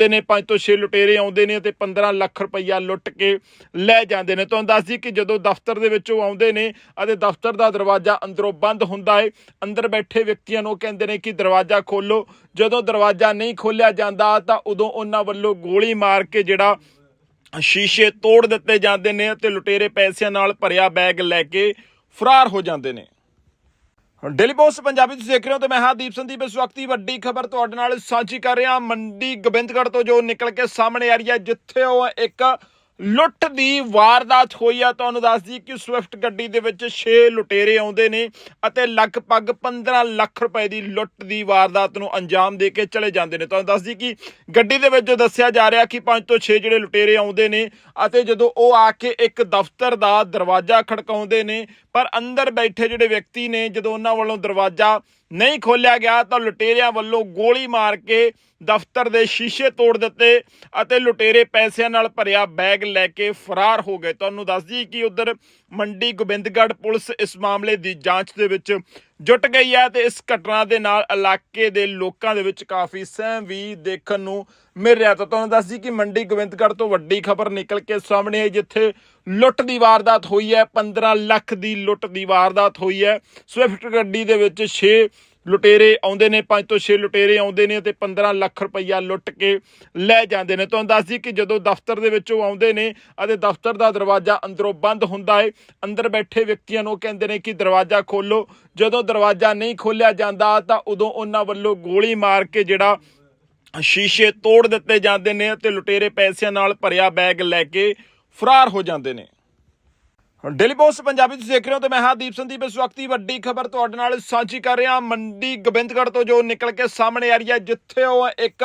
ਤੇ ਨੇ, ਪੰਜ ਤੋਂ 6 ਲੁਟੇਰੇ ਆਉਂਦੇ ਨੇ ਤੇ 15 ਲੱਖ ਰੁਪਈਆ ਲੁੱਟ ਕੇ ਲੈ ਜਾਂਦੇ ਨੇ। ਤੁਹਾਨੂੰ ਦੱਸ ਦਈਏ ਕਿ ਜਦੋਂ ਦਫ਼ਤਰ ਦੇ ਵਿੱਚ ਉਹ ਆਉਂਦੇ ਨੇ ਅਤੇ ਦਫ਼ਤਰ ਦਾ ਦਰਵਾਜ਼ਾ ਅੰਦਰੋਂ ਬੰਦ ਹੁੰਦਾ ਹੈ, ਅੰਦਰ ਬੈਠੇ ਵਿਅਕਤੀਆਂ ਨੂੰ ਕਹਿੰਦੇ ਨੇ ਕਿ ਦਰਵਾਜ਼ਾ ਖੋਲੋ ਜਦੋਂ ਦਰਵਾਜ਼ਾ ਨਹੀਂ ਖੋਲਿਆ ਜਾਂਦਾ ਤਾਂ ਉਦੋਂ ਉਹਨਾਂ ਵੱਲੋਂ ਗੋਲੀ ਮਾਰ ਕੇ ਜਿਹੜਾ ਸ਼ੀਸ਼ੇ ਤੋੜ ਦਿੱਤੇ ਜਾਂਦੇ ਨੇ ਤੇ ਲੁਟੇਰੇ ਪੈਸਿਆਂ ਨਾਲ ਭਰਿਆ ਬੈਗ ਲੈ ਕੇ ਫਰਾਰ ਹੋ ਜਾਂਦੇ ਨੇ। ਡੇਲੀ ਪੋਸਟ ਪੰਜਾਬੀ ਤੁਸੀਂ ਦੇਖ ਰਹੇ ਹੋ ਤੇ ਮੈਂ ਹਾਂ ਦੀਪ ਸੰਦੀਪ ਇਸ ਵਕਤ ਦੀ ਵੱਡੀ ਖਬਰ ਤੁਹਾਡੇ ਨਾਲ ਸਾਂਝੀ ਕਰ ਰਿਹਾ। ਮੰਡੀ ਗੋਬਿੰਦਗੜ੍ਹ ਤੋਂ ਜੋ ਨਿਕਲ ਕੇ ਸਾਹਮਣੇ ਆ ਰਹੀ ਹੈ, ਜਿੱਥੇ ਉਹ ਇੱਕ ਲੁੱਟ ਦੀ ਵਾਰਦਾਤ ਹੋਈ ਆ। ਤੁਹਾਨੂੰ ਦੱਸ ਦਈਏ ਕਿ ਸਵਿਫਟ ਗੱਡੀ ਦੇ ਵਿੱਚ 6 ਲੁਟੇਰੇ ਆਉਂਦੇ ਨੇ ਅਤੇ ਲਗਭਗ 15 ਲੱਖ ਰੁਪਏ ਦੀ ਲੁੱਟ ਦੀ ਵਾਰਦਾਤ ਨੂੰ ਅੰਜਾਮ ਦੇ ਕੇ ਚਲੇ ਜਾਂਦੇ ਨੇ। ਤੁਹਾਨੂੰ ਦੱਸ ਦਈਏ ਕਿ ਗੱਡੀ ਦੇ ਵਿੱਚ ਜੋ ਦੱਸਿਆ ਜਾ ਰਿਹਾ ਕਿ 5 ਤੋਂ 6 ਜਿਹੜੇ ਲੁਟੇਰੇ ਆਉਂਦੇ ਨੇ ਅਤੇ ਜਦੋਂ ਉਹ ਆ ਕੇ ਇੱਕ ਦਫ਼ਤਰ ਦਾ ਦਰਵਾਜ਼ਾ ਖੜਕਾਉਂਦੇ ਨੇ, ਪਰ ਅੰਦਰ ਬੈਠੇ ਜਿਹੜੇ ਵਿਅਕਤੀ ਨੇ, ਜਦੋਂ ਉਹਨਾਂ ਵੱਲੋਂ ਦਰਵਾਜ਼ਾ ਨਹੀਂ ਖੋਲਿਆ ਗਿਆ ਤਾਂ ਲੁਟੇਰਿਆਂ ਵੱਲੋਂ ਗੋਲੀ ਮਾਰ ਕੇ ਦਫ਼ਤਰ ਦੇ ਸ਼ੀਸ਼ੇ ਤੋੜ ਦਿੱਤੇ ਅਤੇ ਲੁਟੇਰੇ ਪੈਸਿਆਂ ਨਾਲ ਭਰਿਆ ਬੈਗ ਲੈ ਕੇ ਫਰਾਰ ਹੋ ਗਏ। ਤੁਹਾਨੂੰ ਦੱਸ ਦਈਏ ਕਿ ਉਧਰ ਮੰਡੀ ਗੋਬਿੰਦਗੜ੍ਹ ਪੁਲਿਸ ਇਸ ਮਾਮਲੇ ਦੀ ਜਾਂਚ ਦੇ ਵਿੱਚ ਜੁਟ ਗਈ ਹੈ ਤੇ ਇਸ ਘਟਨਾ ਦੇ ਨਾਲ ਇਲਾਕੇ ਦੇ ਲੋਕਾਂ ਦੇ ਵਿੱਚ ਕਾਫੀ ਸਹਿਮ ਵੀ ਦੇਖਣ ਨੂੰ ਮਿਲ ਰਿਹਾ। ਤਾਂ ਤੁਹਾਨੂੰ ਦੱਸ ਦਈਏ ਕਿ ਮੰਡੀ ਗੋਬਿੰਦਗੜ੍ਹ ਤੋਂ ਵੱਡੀ ਖਬਰ ਨਿਕਲ ਕੇ ਸਾਹਮਣੇ ਆਈ, ਜਿੱਥੇ ਲੁੱਟ ਦੀ ਵਾਰਦਾਤ ਹੋਈ ਹੈ। 15 ਲੱਖ ਦੀ ਲੁੱਟ ਦੀ ਵਾਰਦਾਤ ਹੋਈ ਹੈ। ਸਵਿਫਟ ਗੱਡੀ ਦੇ ਵਿੱਚ 6 ਲੁਟੇਰੇ ਆਉਂਦੇ ਨੇ, ਪੰਜ ਤੋਂ 6 ਲੁਟੇਰੇ ਆਉਂਦੇ ਨੇ ਤੇ 15 ਲੱਖ ਰੁਪਈਆ ਲੁੱਟ ਕੇ ਲੈ ਜਾਂਦੇ ਨੇ। ਤੁਹਾਨੂੰ ਦੱਸ ਦਈਏ ਕਿ ਜਦੋਂ ਦਫ਼ਤਰ ਦੇ ਵਿੱਚੋਂ ਆਉਂਦੇ ਨੇ ਅਤੇ ਦਫ਼ਤਰ ਦਾ ਦਰਵਾਜ਼ਾ ਅੰਦਰੋਂ ਬੰਦ ਹੁੰਦਾ ਹੈ, ਅੰਦਰ ਬੈਠੇ ਵਿਅਕਤੀਆਂ ਨੂੰ ਕਹਿੰਦੇ ਨੇ ਕਿ ਦਰਵਾਜ਼ਾ ਖੋਲੋ ਜਦੋਂ ਦਰਵਾਜ਼ਾ ਨਹੀਂ ਖੋਲਿਆ ਜਾਂਦਾ ਤਾਂ ਉਦੋਂ ਉਹਨਾਂ ਵੱਲੋਂ ਗੋਲੀ ਮਾਰ ਕੇ ਜਿਹੜਾ ਸ਼ੀਸ਼ੇ ਤੋੜ ਦਿੱਤੇ ਜਾਂਦੇ ਨੇ ਤੇ ਲੁਟੇਰੇ ਪੈਸਿਆਂ ਨਾਲ ਭਰਿਆ ਬੈਗ ਲੈ ਕੇ ਫਰਾਰ ਹੋ ਜਾਂਦੇ ਨੇ। ਡੇਲੀ ਪੋਸਟ ਪੰਜਾਬੀ ਤੁਸੀਂ ਦੇਖ ਰਹੇ ਹੋ ਤੇ ਮੈਂ ਹਾਂ ਦੀਪ ਸੰਦੀਪ ਇਸ ਵਕਤ ਦੀ ਵੱਡੀ ਖਬਰ ਤੁਹਾਡੇ ਨਾਲ ਸਾਂਝੀ ਕਰ ਰਿਹਾ। ਮੰਡੀ ਗੋਬਿੰਦਗੜ੍ਹ ਤੋਂ ਜੋ ਨਿਕਲ ਕੇ ਸਾਹਮਣੇ ਆ ਰਹੀ ਹੈ, ਜਿੱਥੇ ਉਹ ਇੱਕ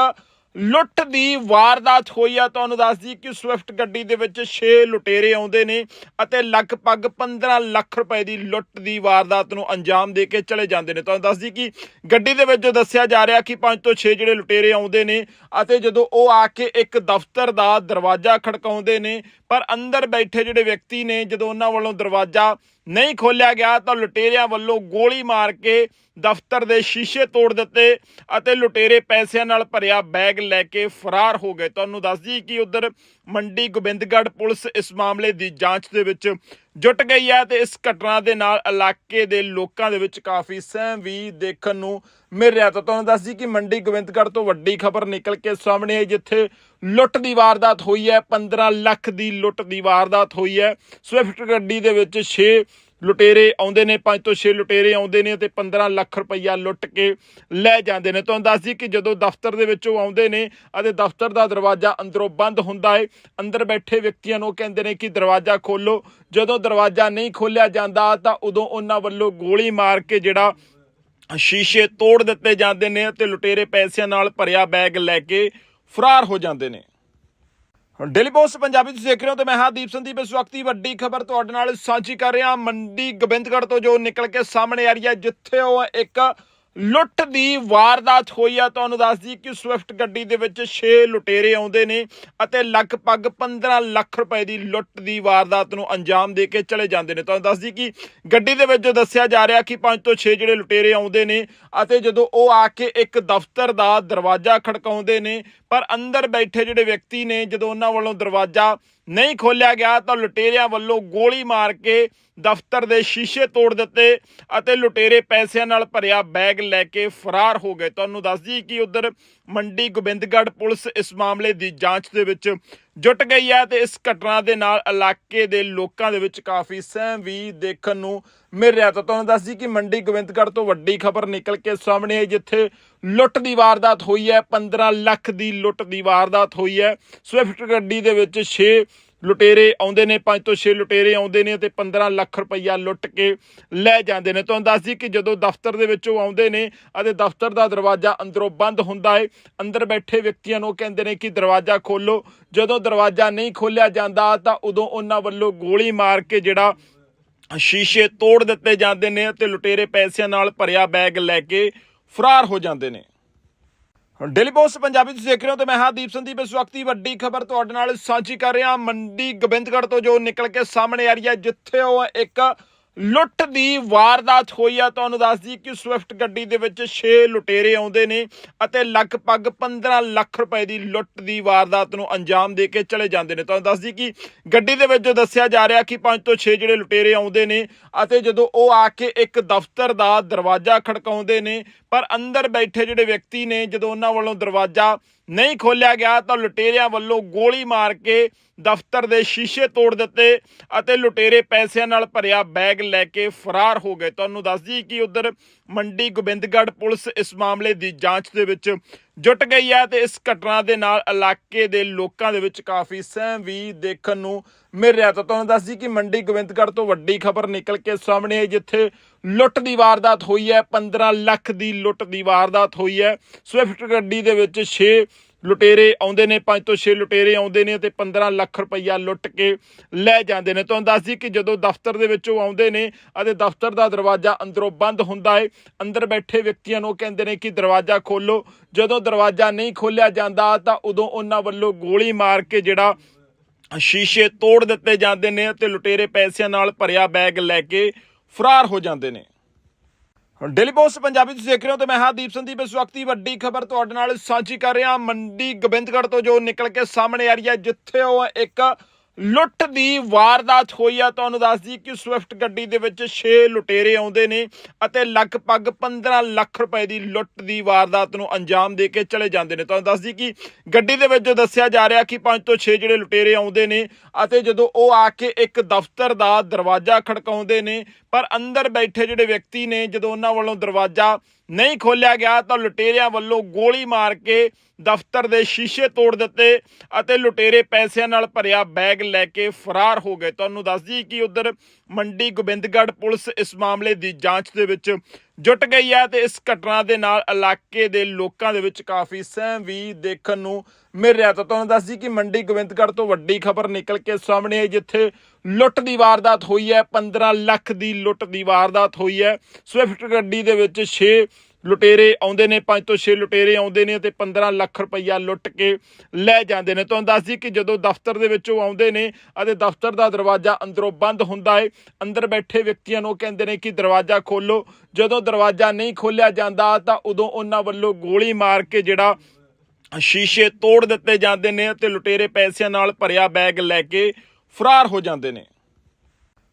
ਲੁੱਟ ਦੀ ਵਾਰਦਾਤ ਹੋਈ ਆ। ਤੁਹਾਨੂੰ ਦੱਸ ਦਈਏ ਕਿ ਸਵਿਫਟ ਗੱਡੀ ਦੇ ਵਿੱਚ 6 ਲੁਟੇਰੇ ਆਉਂਦੇ ਨੇ ਅਤੇ ਲਗਭਗ 15 ਲੱਖ ਰੁਪਏ ਦੀ ਲੁੱਟ ਦੀ ਵਾਰਦਾਤ ਨੂੰ ਅੰਜਾਮ ਦੇ ਕੇ ਚਲੇ ਜਾਂਦੇ ਨੇ। ਤੁਹਾਨੂੰ ਦੱਸ ਦਈਏ ਕਿ ਗੱਡੀ ਦੇ ਵਿੱਚ ਜੋ ਦੱਸਿਆ ਜਾ ਰਿਹਾ ਕਿ 5 ਤੋਂ 6 ਜਿਹੜੇ ਲੁਟੇਰੇ ਆਉਂਦੇ ਨੇ ਅਤੇ ਜਦੋਂ ਉਹ ਆ ਕੇ ਇੱਕ ਦਫ਼ਤਰ ਦਾ ਦਰਵਾਜ਼ਾ ਖੜਕਾਉਂਦੇ ਨੇ, ਪਰ ਅੰਦਰ ਬੈਠੇ ਜਿਹੜੇ ਵਿਅਕਤੀ ਨੇ, ਜਦੋਂ ਉਹਨਾਂ ਵੱਲੋਂ ਦਰਵਾਜ਼ਾ ਨਹੀਂ ਖੋਲਿਆ ਗਿਆ ਤਾਂ ਲੁਟੇਰਿਆਂ ਵੱਲੋਂ ਗੋਲੀ ਮਾਰ ਕੇ ਦਫ਼ਤਰ ਦੇ ਸ਼ੀਸ਼ੇ ਤੋੜ ਦਿੱਤੇ ਅਤੇ ਲੁਟੇਰੇ ਪੈਸਿਆਂ ਨਾਲ ਭਰਿਆ ਬੈਗ ਲੈ ਕੇ ਫਰਾਰ ਹੋ ਗਏ। ਤੁਹਾਨੂੰ ਦੱਸ ਦਈਏ ਕਿ ਉਧਰ ਮੰਡੀ ਗੋਬਿੰਦਗੜ੍ਹ ਪੁਲਿਸ ਇਸ ਮਾਮਲੇ ਦੀ ਜਾਂਚ ਦੇ ਵਿੱਚ ਜੁਟ ਗਈ ਹੈ ਤੇ ਇਸ ਘਟਨਾ ਦੇ ਨਾਲ ਇਲਾਕੇ ਦੇ ਲੋਕਾਂ ਦੇ ਵਿੱਚ ਕਾਫੀ ਸਹਿਮ ਵੀ ਦੇਖਣ ਨੂੰ ਮਿਲ ਰਿਹਾ ਤਾਂ ਤੁਹਾਨੂੰ ਦੱਸ ਜੀ ਕਿ ਮੰਡੀ ਗੋਬਿੰਦਗੜ੍ਹ ਤੋਂ ਵੱਡੀ ਖਬਰ ਨਿਕਲ ਕੇ ਸਾਹਮਣੇ ਆਈ, ਜਿੱਥੇ ਲੁੱਟ ਦੀ ਵਾਰਦਾਤ ਹੋਈ ਹੈ 15 ਲੱਖ ਦੀ ਲੁੱਟ ਦੀ ਵਾਰਦਾਤ ਹੋਈ ਹੈ। ਸਵਿਫਟ ਗੱਡੀ ਦੇ ਵਿੱਚ 6 ਲੁਟੇਰੇ ਆਉਂਦੇ ਨੇ, ਪੰਜ ਤੋਂ 6 ਲੁਟੇਰੇ ਆਉਂਦੇ ਨੇ ਤੇ 15 ਲੱਖ ਰੁਪਈਆ ਲੁੱਟ ਕੇ ਲੈ ਜਾਂਦੇ ਨੇ। ਤੁਹਾਨੂੰ ਦੱਸ ਦਈਏ ਕਿ ਜਦੋਂ ਦਫ਼ਤਰ ਦੇ ਵਿੱਚੋਂ ਆਉਂਦੇ ਨੇ ਅਤੇ ਦਫ਼ਤਰ ਦਾ ਦਰਵਾਜ਼ਾ ਅੰਦਰੋਂ ਬੰਦ ਹੁੰਦਾ ਹੈ, ਅੰਦਰ ਬੈਠੇ ਵਿਅਕਤੀਆਂ ਨੂੰ ਕਹਿੰਦੇ ਨੇ ਕਿ ਦਰਵਾਜ਼ਾ ਖੋਲੋ ਜਦੋਂ ਦਰਵਾਜ਼ਾ ਨਹੀਂ ਖੋਲਿਆ ਜਾਂਦਾ ਤਾਂ ਉਦੋਂ ਉਹਨਾਂ ਵੱਲੋਂ ਗੋਲੀ ਮਾਰ ਕੇ ਜਿਹੜਾ ਸ਼ੀਸ਼ੇ ਤੋੜ ਦਿੱਤੇ ਜਾਂਦੇ ਨੇ ਤੇ ਲੁਟੇਰੇ ਪੈਸਿਆਂ ਨਾਲ ਭਰਿਆ ਬੈਗ ਲੈ ਕੇ ਫਰਾਰ ਹੋ ਜਾਂਦੇ ਨੇ। ਡੇਲੀ ਪੋਸਟ ਪੰਜਾਬੀ ਤੁਸੀਂ ਦੇਖ ਰਹੇ ਹੋ ਤੇ ਮੈਂ ਹਾਂ ਦੀਪ ਸੰਦੀਪ ਇਸ ਵਕਤ ਦੀ ਵੱਡੀ ਖਬਰ ਤੁਹਾਡੇ ਨਾਲ ਸਾਂਝੀ ਕਰ ਰਿਹਾ। ਮੰਡੀ ਗੋਬਿੰਦਗੜ੍ਹ ਤੋਂ ਜੋ ਨਿਕਲ ਕੇ ਸਾਹਮਣੇ ਆ ਰਹੀ ਹੈ, ਜਿੱਥੇ ਉਹ ਇੱਕ ਲੁੱਟ ਦੀ ਵਾਰਦਾਤ ਹੋਈ ਆ। ਤੁਹਾਨੂੰ ਦੱਸ ਦਈਏ ਕਿ ਸਵਿਫਟ ਗੱਡੀ ਦੇ ਵਿੱਚ 6 ਲੁਟੇਰੇ ਆਉਂਦੇ ਨੇ ਅਤੇ ਲਗਭਗ 15 ਲੱਖ ਰੁਪਏ ਦੀ ਲੁੱਟ ਦੀ ਵਾਰਦਾਤ ਨੂੰ ਅੰਜਾਮ ਦੇ ਕੇ ਚਲੇ ਜਾਂਦੇ ਨੇ। ਤੁਹਾਨੂੰ ਦੱਸ ਦਈਏ ਕਿ ਗੱਡੀ ਦੇ ਵਿੱਚ ਜੋ ਦੱਸਿਆ ਜਾ ਰਿਹਾ ਕਿ 5 ਤੋਂ 6 ਜਿਹੜੇ ਲੁਟੇਰੇ ਆਉਂਦੇ ਨੇ ਅਤੇ ਜਦੋਂ ਉਹ ਆ ਕੇ ਇੱਕ ਦਫ਼ਤਰ ਦਾ ਦਰਵਾਜ਼ਾ ਖੜਕਾਉਂਦੇ ਨੇ, ਪਰ ਅੰਦਰ ਬੈਠੇ ਜਿਹੜੇ ਵਿਅਕਤੀ ਨੇ, ਜਦੋਂ ਉਹਨਾਂ ਵੱਲੋਂ ਦਰਵਾਜ਼ਾ ਨਹੀਂ ਖੋਲਿਆ ਗਿਆ ਤਾਂ ਲੁਟੇਰਿਆਂ ਵੱਲੋਂ ਗੋਲੀ ਮਾਰ ਕੇ ਦਫ਼ਤਰ ਦੇ ਸ਼ੀਸ਼ੇ ਤੋੜ ਦਿੱਤੇ ਅਤੇ ਲੁਟੇਰੇ ਪੈਸਿਆਂ ਨਾਲ ਭਰਿਆ ਬੈਗ ਲੈ ਕੇ ਫਰਾਰ ਹੋ ਗਏ। ਤੁਹਾਨੂੰ ਦੱਸ ਦਈਏ ਕਿ ਉਧਰ ਮੰਡੀ ਗੋਬਿੰਦਗੜ੍ਹ ਪੁਲਿਸ ਇਸ ਮਾਮਲੇ ਦੀ ਜਾਂਚ ਦੇ ਵਿੱਚ ਜੁਟ ਗਈ ਹੈ ਤੇ ਇਸ ਘਟਨਾ ਦੇ ਨਾਲ ਇਲਾਕੇ ਦੇ ਲੋਕਾਂ ਦੇ ਵਿੱਚ ਕਾਫੀ ਸਹਿਮ ਵੀ ਦੇਖਣ ਨੂੰ ਮਿਲ ਰਿਹਾ। ਤਾਂ ਤੁਹਾਨੂੰ ਦੱਸ ਦਈਏ ਕਿ ਮੰਡੀ ਗੋਬਿੰਦਗੜ੍ਹ ਤੋਂ ਵੱਡੀ ਖਬਰ ਨਿਕਲ ਕੇ ਸਾਹਮਣੇ ਆਈ, ਜਿੱਥੇ ਲੁੱਟ ਦੀ ਵਾਰਦਾਤ ਹੋਈ ਹੈ। 15 ਲੱਖ ਦੀ ਲੁੱਟ ਦੀ ਵਾਰਦਾਤ ਹੋਈ ਹੈ। ਸਵਿਫਟ ਗੱਡੀ ਦੇ ਵਿੱਚ 6 ਲੁਟੇਰੇ ਆਉਂਦੇ ਨੇ, ਪੰਜ ਤੋਂ 6 ਲੁਟੇਰੇ ਆਉਂਦੇ ਨੇ ਤੇ 15 ਲੱਖ ਰੁਪਈਆ ਲੁੱਟ ਕੇ ਲੈ ਜਾਂਦੇ ਨੇ। ਤੁਹਾਨੂੰ ਦੱਸ ਦਈਏ ਕਿ ਜਦੋਂ ਦਫ਼ਤਰ ਦੇ ਵਿੱਚ ਉਹ ਆਉਂਦੇ ਨੇ ਅਤੇ ਦਫ਼ਤਰ ਦਾ ਦਰਵਾਜ਼ਾ ਅੰਦਰੋਂ ਬੰਦ ਹੁੰਦਾ ਹੈ, ਅੰਦਰ ਬੈਠੇ ਵਿਅਕਤੀਆਂ ਨੂੰ ਕਹਿੰਦੇ ਨੇ ਕਿ ਦਰਵਾਜ਼ਾ ਖੋਲੋ ਜਦੋਂ ਦਰਵਾਜ਼ਾ ਨਹੀਂ ਖੋਲਿਆ ਜਾਂਦਾ ਤਾਂ ਉਦੋਂ ਉਹਨਾਂ ਵੱਲੋਂ ਗੋਲੀ ਮਾਰ ਕੇ ਜਿਹੜਾ ਸ਼ੀਸ਼ੇ ਤੋੜ ਦਿੱਤੇ ਜਾਂਦੇ ਨੇ ਤੇ ਲੁਟੇਰੇ ਪੈਸਿਆਂ ਨਾਲ ਭਰਿਆ ਬੈਗ ਲੈ ਕੇ ਫਰਾਰ ਹੋ ਜਾਂਦੇ ਨੇ। ਡੇਲੀ ਪੋਸਟ ਪੰਜਾਬੀ ਤੁਸੀਂ ਦੇਖ ਰਹੇ ਹੋ ਤੇ ਮੈਂ ਹਾਂ ਦੀਪ ਸੰਦੀਪ ਇਸ ਵਕਤ ਦੀ ਵੱਡੀ ਖਬਰ ਤੁਹਾਡੇ ਨਾਲ ਸਾਂਝੀ ਕਰ ਰਿਹਾ। ਮੰਡੀ ਗੋਬਿੰਦਗੜ੍ਹ ਤੋਂ ਜੋ ਨਿਕਲ ਕੇ ਸਾਹਮਣੇ ਆ ਰਹੀ ਹੈ, ਜਿੱਥੇ ਉਹ ਇੱਕ ਲੁੱਟ ਦੀ ਵਾਰਦਾਤ ਹੋਈ ਆ। ਤੁਹਾਨੂੰ ਦੱਸ ਦਈਏ ਕਿ ਸਵਿਫਟ ਗੱਡੀ ਦੇ ਵਿੱਚ 6 ਲੁਟੇਰੇ ਆਉਂਦੇ ਨੇ ਅਤੇ ਲਗਭਗ 15 ਲੱਖ ਰੁਪਏ ਦੀ ਲੁੱਟ ਦੀ ਵਾਰਦਾਤ ਨੂੰ ਅੰਜਾਮ ਦੇ ਕੇ ਚਲੇ ਜਾਂਦੇ ਨੇ। ਤੁਹਾਨੂੰ ਦੱਸ ਦਈਏ ਕਿ ਗੱਡੀ ਦੇ ਵਿੱਚ ਜੋ ਦੱਸਿਆ ਜਾ ਰਿਹਾ ਕਿ 5 ਤੋਂ 6 ਜਿਹੜੇ ਲੁਟੇਰੇ ਆਉਂਦੇ ਨੇ ਅਤੇ ਜਦੋਂ ਉਹ ਆ ਕੇ ਇੱਕ ਦਫ਼ਤਰ ਦਾ ਦਰਵਾਜ਼ਾ ਖੜਕਾਉਂਦੇ ਨੇ, ਪਰ ਅੰਦਰ ਬੈਠੇ ਜਿਹੜੇ ਵਿਅਕਤੀ ਨੇ, ਜਦੋਂ ਉਹਨਾਂ ਵੱਲੋਂ ਦਰਵਾਜ਼ਾ ਨਹੀਂ ਖੋਲਿਆ ਗਿਆ ਤਾਂ ਲੁਟੇਰਿਆਂ ਵੱਲੋਂ ਗੋਲੀ ਮਾਰ ਕੇ ਦਫ਼ਤਰ ਦੇ ਸ਼ੀਸ਼ੇ ਤੋੜ ਦਿੱਤੇ ਅਤੇ ਲੁਟੇਰੇ ਪੈਸਿਆਂ ਨਾਲ ਭਰਿਆ ਬੈਗ ਲੈ ਕੇ ਫਰਾਰ ਹੋ ਗਏ। ਤੁਹਾਨੂੰ ਦੱਸ ਦਈਏ ਕਿ ਉਧਰ ਮੰਡੀ ਗੋਬਿੰਦਗੜ੍ਹ ਪੁਲਿਸ ਇਸ ਮਾਮਲੇ ਦੀ ਜਾਂਚ ਦੇ ਵਿੱਚ ਜੁਟ ਗਈ ਹੈ ਤੇ ਇਸ ਘਟਨਾ ਦੇ ਨਾਲ ਇਲਾਕੇ ਦੇ ਲੋਕਾਂ ਦੇ ਵਿੱਚ ਕਾਫੀ ਸਹਿਮ ਵੀ ਦੇਖਣ ਨੂੰ ਮਿਲ ਰਿਹਾ। ਤਾਂ ਤੁਹਾਨੂੰ ਦੱਸ ਦਈਏ ਕਿ ਮੰਡੀ ਗੋਬਿੰਦਗੜ੍ਹ ਤੋਂ ਵੱਡੀ ਖਬਰ ਨਿਕਲ ਕੇ ਸਾਹਮਣੇ ਆਈ, ਜਿੱਥੇ ਲੁੱਟ ਦੀ ਵਾਰਦਾਤ ਹੋਈ ਹੈ। 15 ਲੱਖ ਦੀ ਲੁੱਟ ਦੀ ਵਾਰਦਾਤ ਹੋਈ ਹੈ। ਸਵਿਫਟ ਗੱਡੀ ਦੇ ਵਿੱਚ 6 ਲੁਟੇਰੇ ਆਉਂਦੇ ਨੇ 5 ਤੋਂ 6 ਲੁਟੇਰੇ ਆਉਂਦੇ ਨੇ ਤੇ 15 ਲੱਖ ਰੁਪਈਆ ਲੁੱਟ ਕੇ ਲੈ ਜਾਂਦੇ ਨੇ। ਤੁਹਾਨੂੰ ਦੱਸ ਦਈਏ ਕਿ ਜਦੋਂ ਦਫ਼ਤਰ ਦੇ ਵਿੱਚ ਉਹ ਆਉਂਦੇ ਨੇ ਅਤੇ ਦਫ਼ਤਰ ਦਾ ਦਰਵਾਜ਼ਾ ਅੰਦਰੋਂ ਬੰਦ ਹੁੰਦਾ ਹੈ, ਅੰਦਰ ਬੈਠੇ ਵਿਅਕਤੀਆਂ ਨੂੰ ਕਹਿੰਦੇ ਨੇ ਕਿ ਦਰਵਾਜ਼ਾ ਖੋਲੋ ਜਦੋਂ ਦਰਵਾਜ਼ਾ ਨਹੀਂ ਖੋਲਿਆ ਜਾਂਦਾ ਤਾਂ ਉਦੋਂ ਉਹਨਾਂ ਵੱਲੋਂ ਗੋਲੀ ਮਾਰ ਕੇ ਜਿਹੜਾ ਸ਼ੀਸ਼ੇ ਤੋੜ ਦਿੱਤੇ ਜਾਂਦੇ ਨੇ ਤੇ ਲੁਟੇਰੇ ਪੈਸਿਆਂ ਨਾਲ ਭਰਿਆ ਬੈਗ ਲੈ ਕੇ ਫਰਾਰ ਹੋ ਜਾਂਦੇ ਨੇ। ਡੇਲੀ ਪੋਸਟ ਪੰਜਾਬੀ ਤੁਸੀਂ ਦੇਖ ਰਹੇ ਹੋ ਤੇ ਮੈਂ ਹਾਂ ਦੀਪ ਸੰਦੀਪ, ਇਸ ਵਕਤ ਦੀ ਵੱਡੀ ਖਬਰ ਤੁਹਾਡੇ ਨਾਲ ਸਾਂਝੀ ਕਰ ਰਿਹਾ। ਮੰਡੀ ਗੋਬਿੰਦਗੜ੍ਹ ਤੋਂ ਜੋ ਨਿਕਲ ਕੇ ਸਾਹਮਣੇ ਆ ਰਹੀ ਹੈ, ਜਿੱਥੇ ਉਹ ਇੱਕ ਲੁੱਟ ਦੀ ਵਾਰਦਾਤ ਹੋਈ ਆ। ਤੁਹਾਨੂੰ ਦੱਸ ਦਈਏ ਕਿ ਸਵਿਫਟ ਗੱਡੀ ਦੇ ਵਿੱਚ 6 ਲੁਟੇਰੇ ਆਉਂਦੇ ਨੇ ਅਤੇ ਲਗਭਗ 15 ਲੱਖ ਰੁਪਏ ਦੀ ਲੁੱਟ ਦੀ ਵਾਰਦਾਤ ਨੂੰ ਅੰਜਾਮ ਦੇ ਕੇ ਚਲੇ ਜਾਂਦੇ ਨੇ। ਤੁਹਾਨੂੰ ਦੱਸ ਦਈਏ ਕਿ ਗੱਡੀ ਦੇ ਵਿੱਚ ਜੋ ਦੱਸਿਆ ਜਾ ਰਿਹਾ ਕਿ 5 ਤੋਂ 6 ਜਿਹੜੇ ਲੁਟੇਰੇ ਆਉਂਦੇ ਨੇ ਅਤੇ ਜਦੋਂ ਉਹ ਆ ਕੇ ਇੱਕ ਦਫ਼ਤਰ ਦਾ ਦਰਵਾਜ਼ਾ ਖੜਕਾਉਂਦੇ ਨੇ, ਪਰ ਅੰਦਰ ਬੈਠੇ ਜਿਹੜੇ ਵਿਅਕਤੀ ਨੇ, ਜਦੋਂ ਉਹਨਾਂ ਵੱਲੋਂ ਦਰਵਾਜ਼ਾ ਨਹੀਂ ਖੋਲਿਆ ਗਿਆ ਤਾਂ ਲੁਟੇਰਿਆਂ ਵੱਲੋਂ ਗੋਲੀ ਮਾਰ ਕੇ ਦਫ਼ਤਰ ਦੇ ਸ਼ੀਸ਼ੇ ਤੋੜ ਦਿੱਤੇ ਅਤੇ ਲੁਟੇਰੇ ਪੈਸਿਆਂ ਨਾਲ ਭਰਿਆ ਬੈਗ ਲੈ ਕੇ ਫਰਾਰ ਹੋ ਗਏ। ਤੁਹਾਨੂੰ ਦੱਸ ਦਈਏ ਕਿ ਉਧਰ ਮੰਡੀ ਗੋਬਿੰਦਗੜ੍ਹ ਪੁਲਿਸ ਇਸ ਮਾਮਲੇ ਦੀ ਜਾਂਚ ਦੇ ਵਿੱਚ ਜੁਟ ਗਈ ਹੈ ਤੇ ਇਸ ਘਟਨਾ ਦੇ ਨਾਲ ਇਲਾਕੇ ਦੇ ਲੋਕਾਂ ਦੇ ਵਿੱਚ ਕਾਫੀ ਸਹਿਮ ਵੀ ਦੇਖਣ ਨੂੰ ਮਿਲ ਰਿਹਾ। ਤਾਂ ਤੁਹਾਨੂੰ ਦੱਸ ਦਈਏ ਕਿ ਮੰਡੀ ਗੋਬਿੰਦਗੜ੍ਹ ਤੋਂ ਵੱਡੀ ਖਬਰ ਨਿਕਲ ਕੇ ਸਾਹਮਣੇ ਆਈ, ਜਿੱਥੇ ਲੁੱਟ ਦੀ ਵਾਰਦਾਤ ਹੋਈ ਹੈ। 15 ਲੱਖ ਦੀ ਲੁੱਟ ਦੀ ਵਾਰਦਾਤ ਹੋਈ ਹੈ। ਸਵਿਫਟ ਗੱਡੀ ਦੇ ਵਿੱਚ 6 ਲੁਟੇਰੇ ਆਉਂਦੇ ਨੇ 5 ਤੋਂ 6 ਲੁਟੇਰੇ ਆਉਂਦੇ ਨੇ ਤੇ 15 ਲੱਖ ਰੁਪਈਆ ਲੁੱਟ ਕੇ ਲੈ ਜਾਂਦੇ ਨੇ। ਤੁਹਾਨੂੰ ਦੱਸ ਦਈਏ ਕਿ ਜਦੋਂ ਦਫ਼ਤਰ ਦੇ ਵਿੱਚ ਉਹ ਆਉਂਦੇ ਨੇ ਅਤੇ ਦਫ਼ਤਰ ਦਾ ਦਰਵਾਜ਼ਾ ਅੰਦਰੋਂ ਬੰਦ ਹੁੰਦਾ ਹੈ, ਅੰਦਰ ਬੈਠੇ ਵਿਅਕਤੀਆਂ ਨੂੰ ਕਹਿੰਦੇ ਨੇ ਕਿ ਦਰਵਾਜ਼ਾ ਖੋਲੋ ਜਦੋਂ ਦਰਵਾਜ਼ਾ ਨਹੀਂ ਖੋਲਿਆ ਜਾਂਦਾ ਤਾਂ ਉਦੋਂ ਉਹਨਾਂ ਵੱਲੋਂ ਗੋਲੀ ਮਾਰ ਕੇ ਜਿਹੜਾ ਸ਼ੀਸ਼ੇ ਤੋੜ ਦਿੱਤੇ ਜਾਂਦੇ ਨੇ ਤੇ ਲੁਟੇਰੇ ਪੈਸਿਆਂ ਨਾਲ ਭਰਿਆ ਬੈਗ ਲੈ ਕੇ ਫਰਾਰ ਹੋ ਜਾਂਦੇ ਨੇ।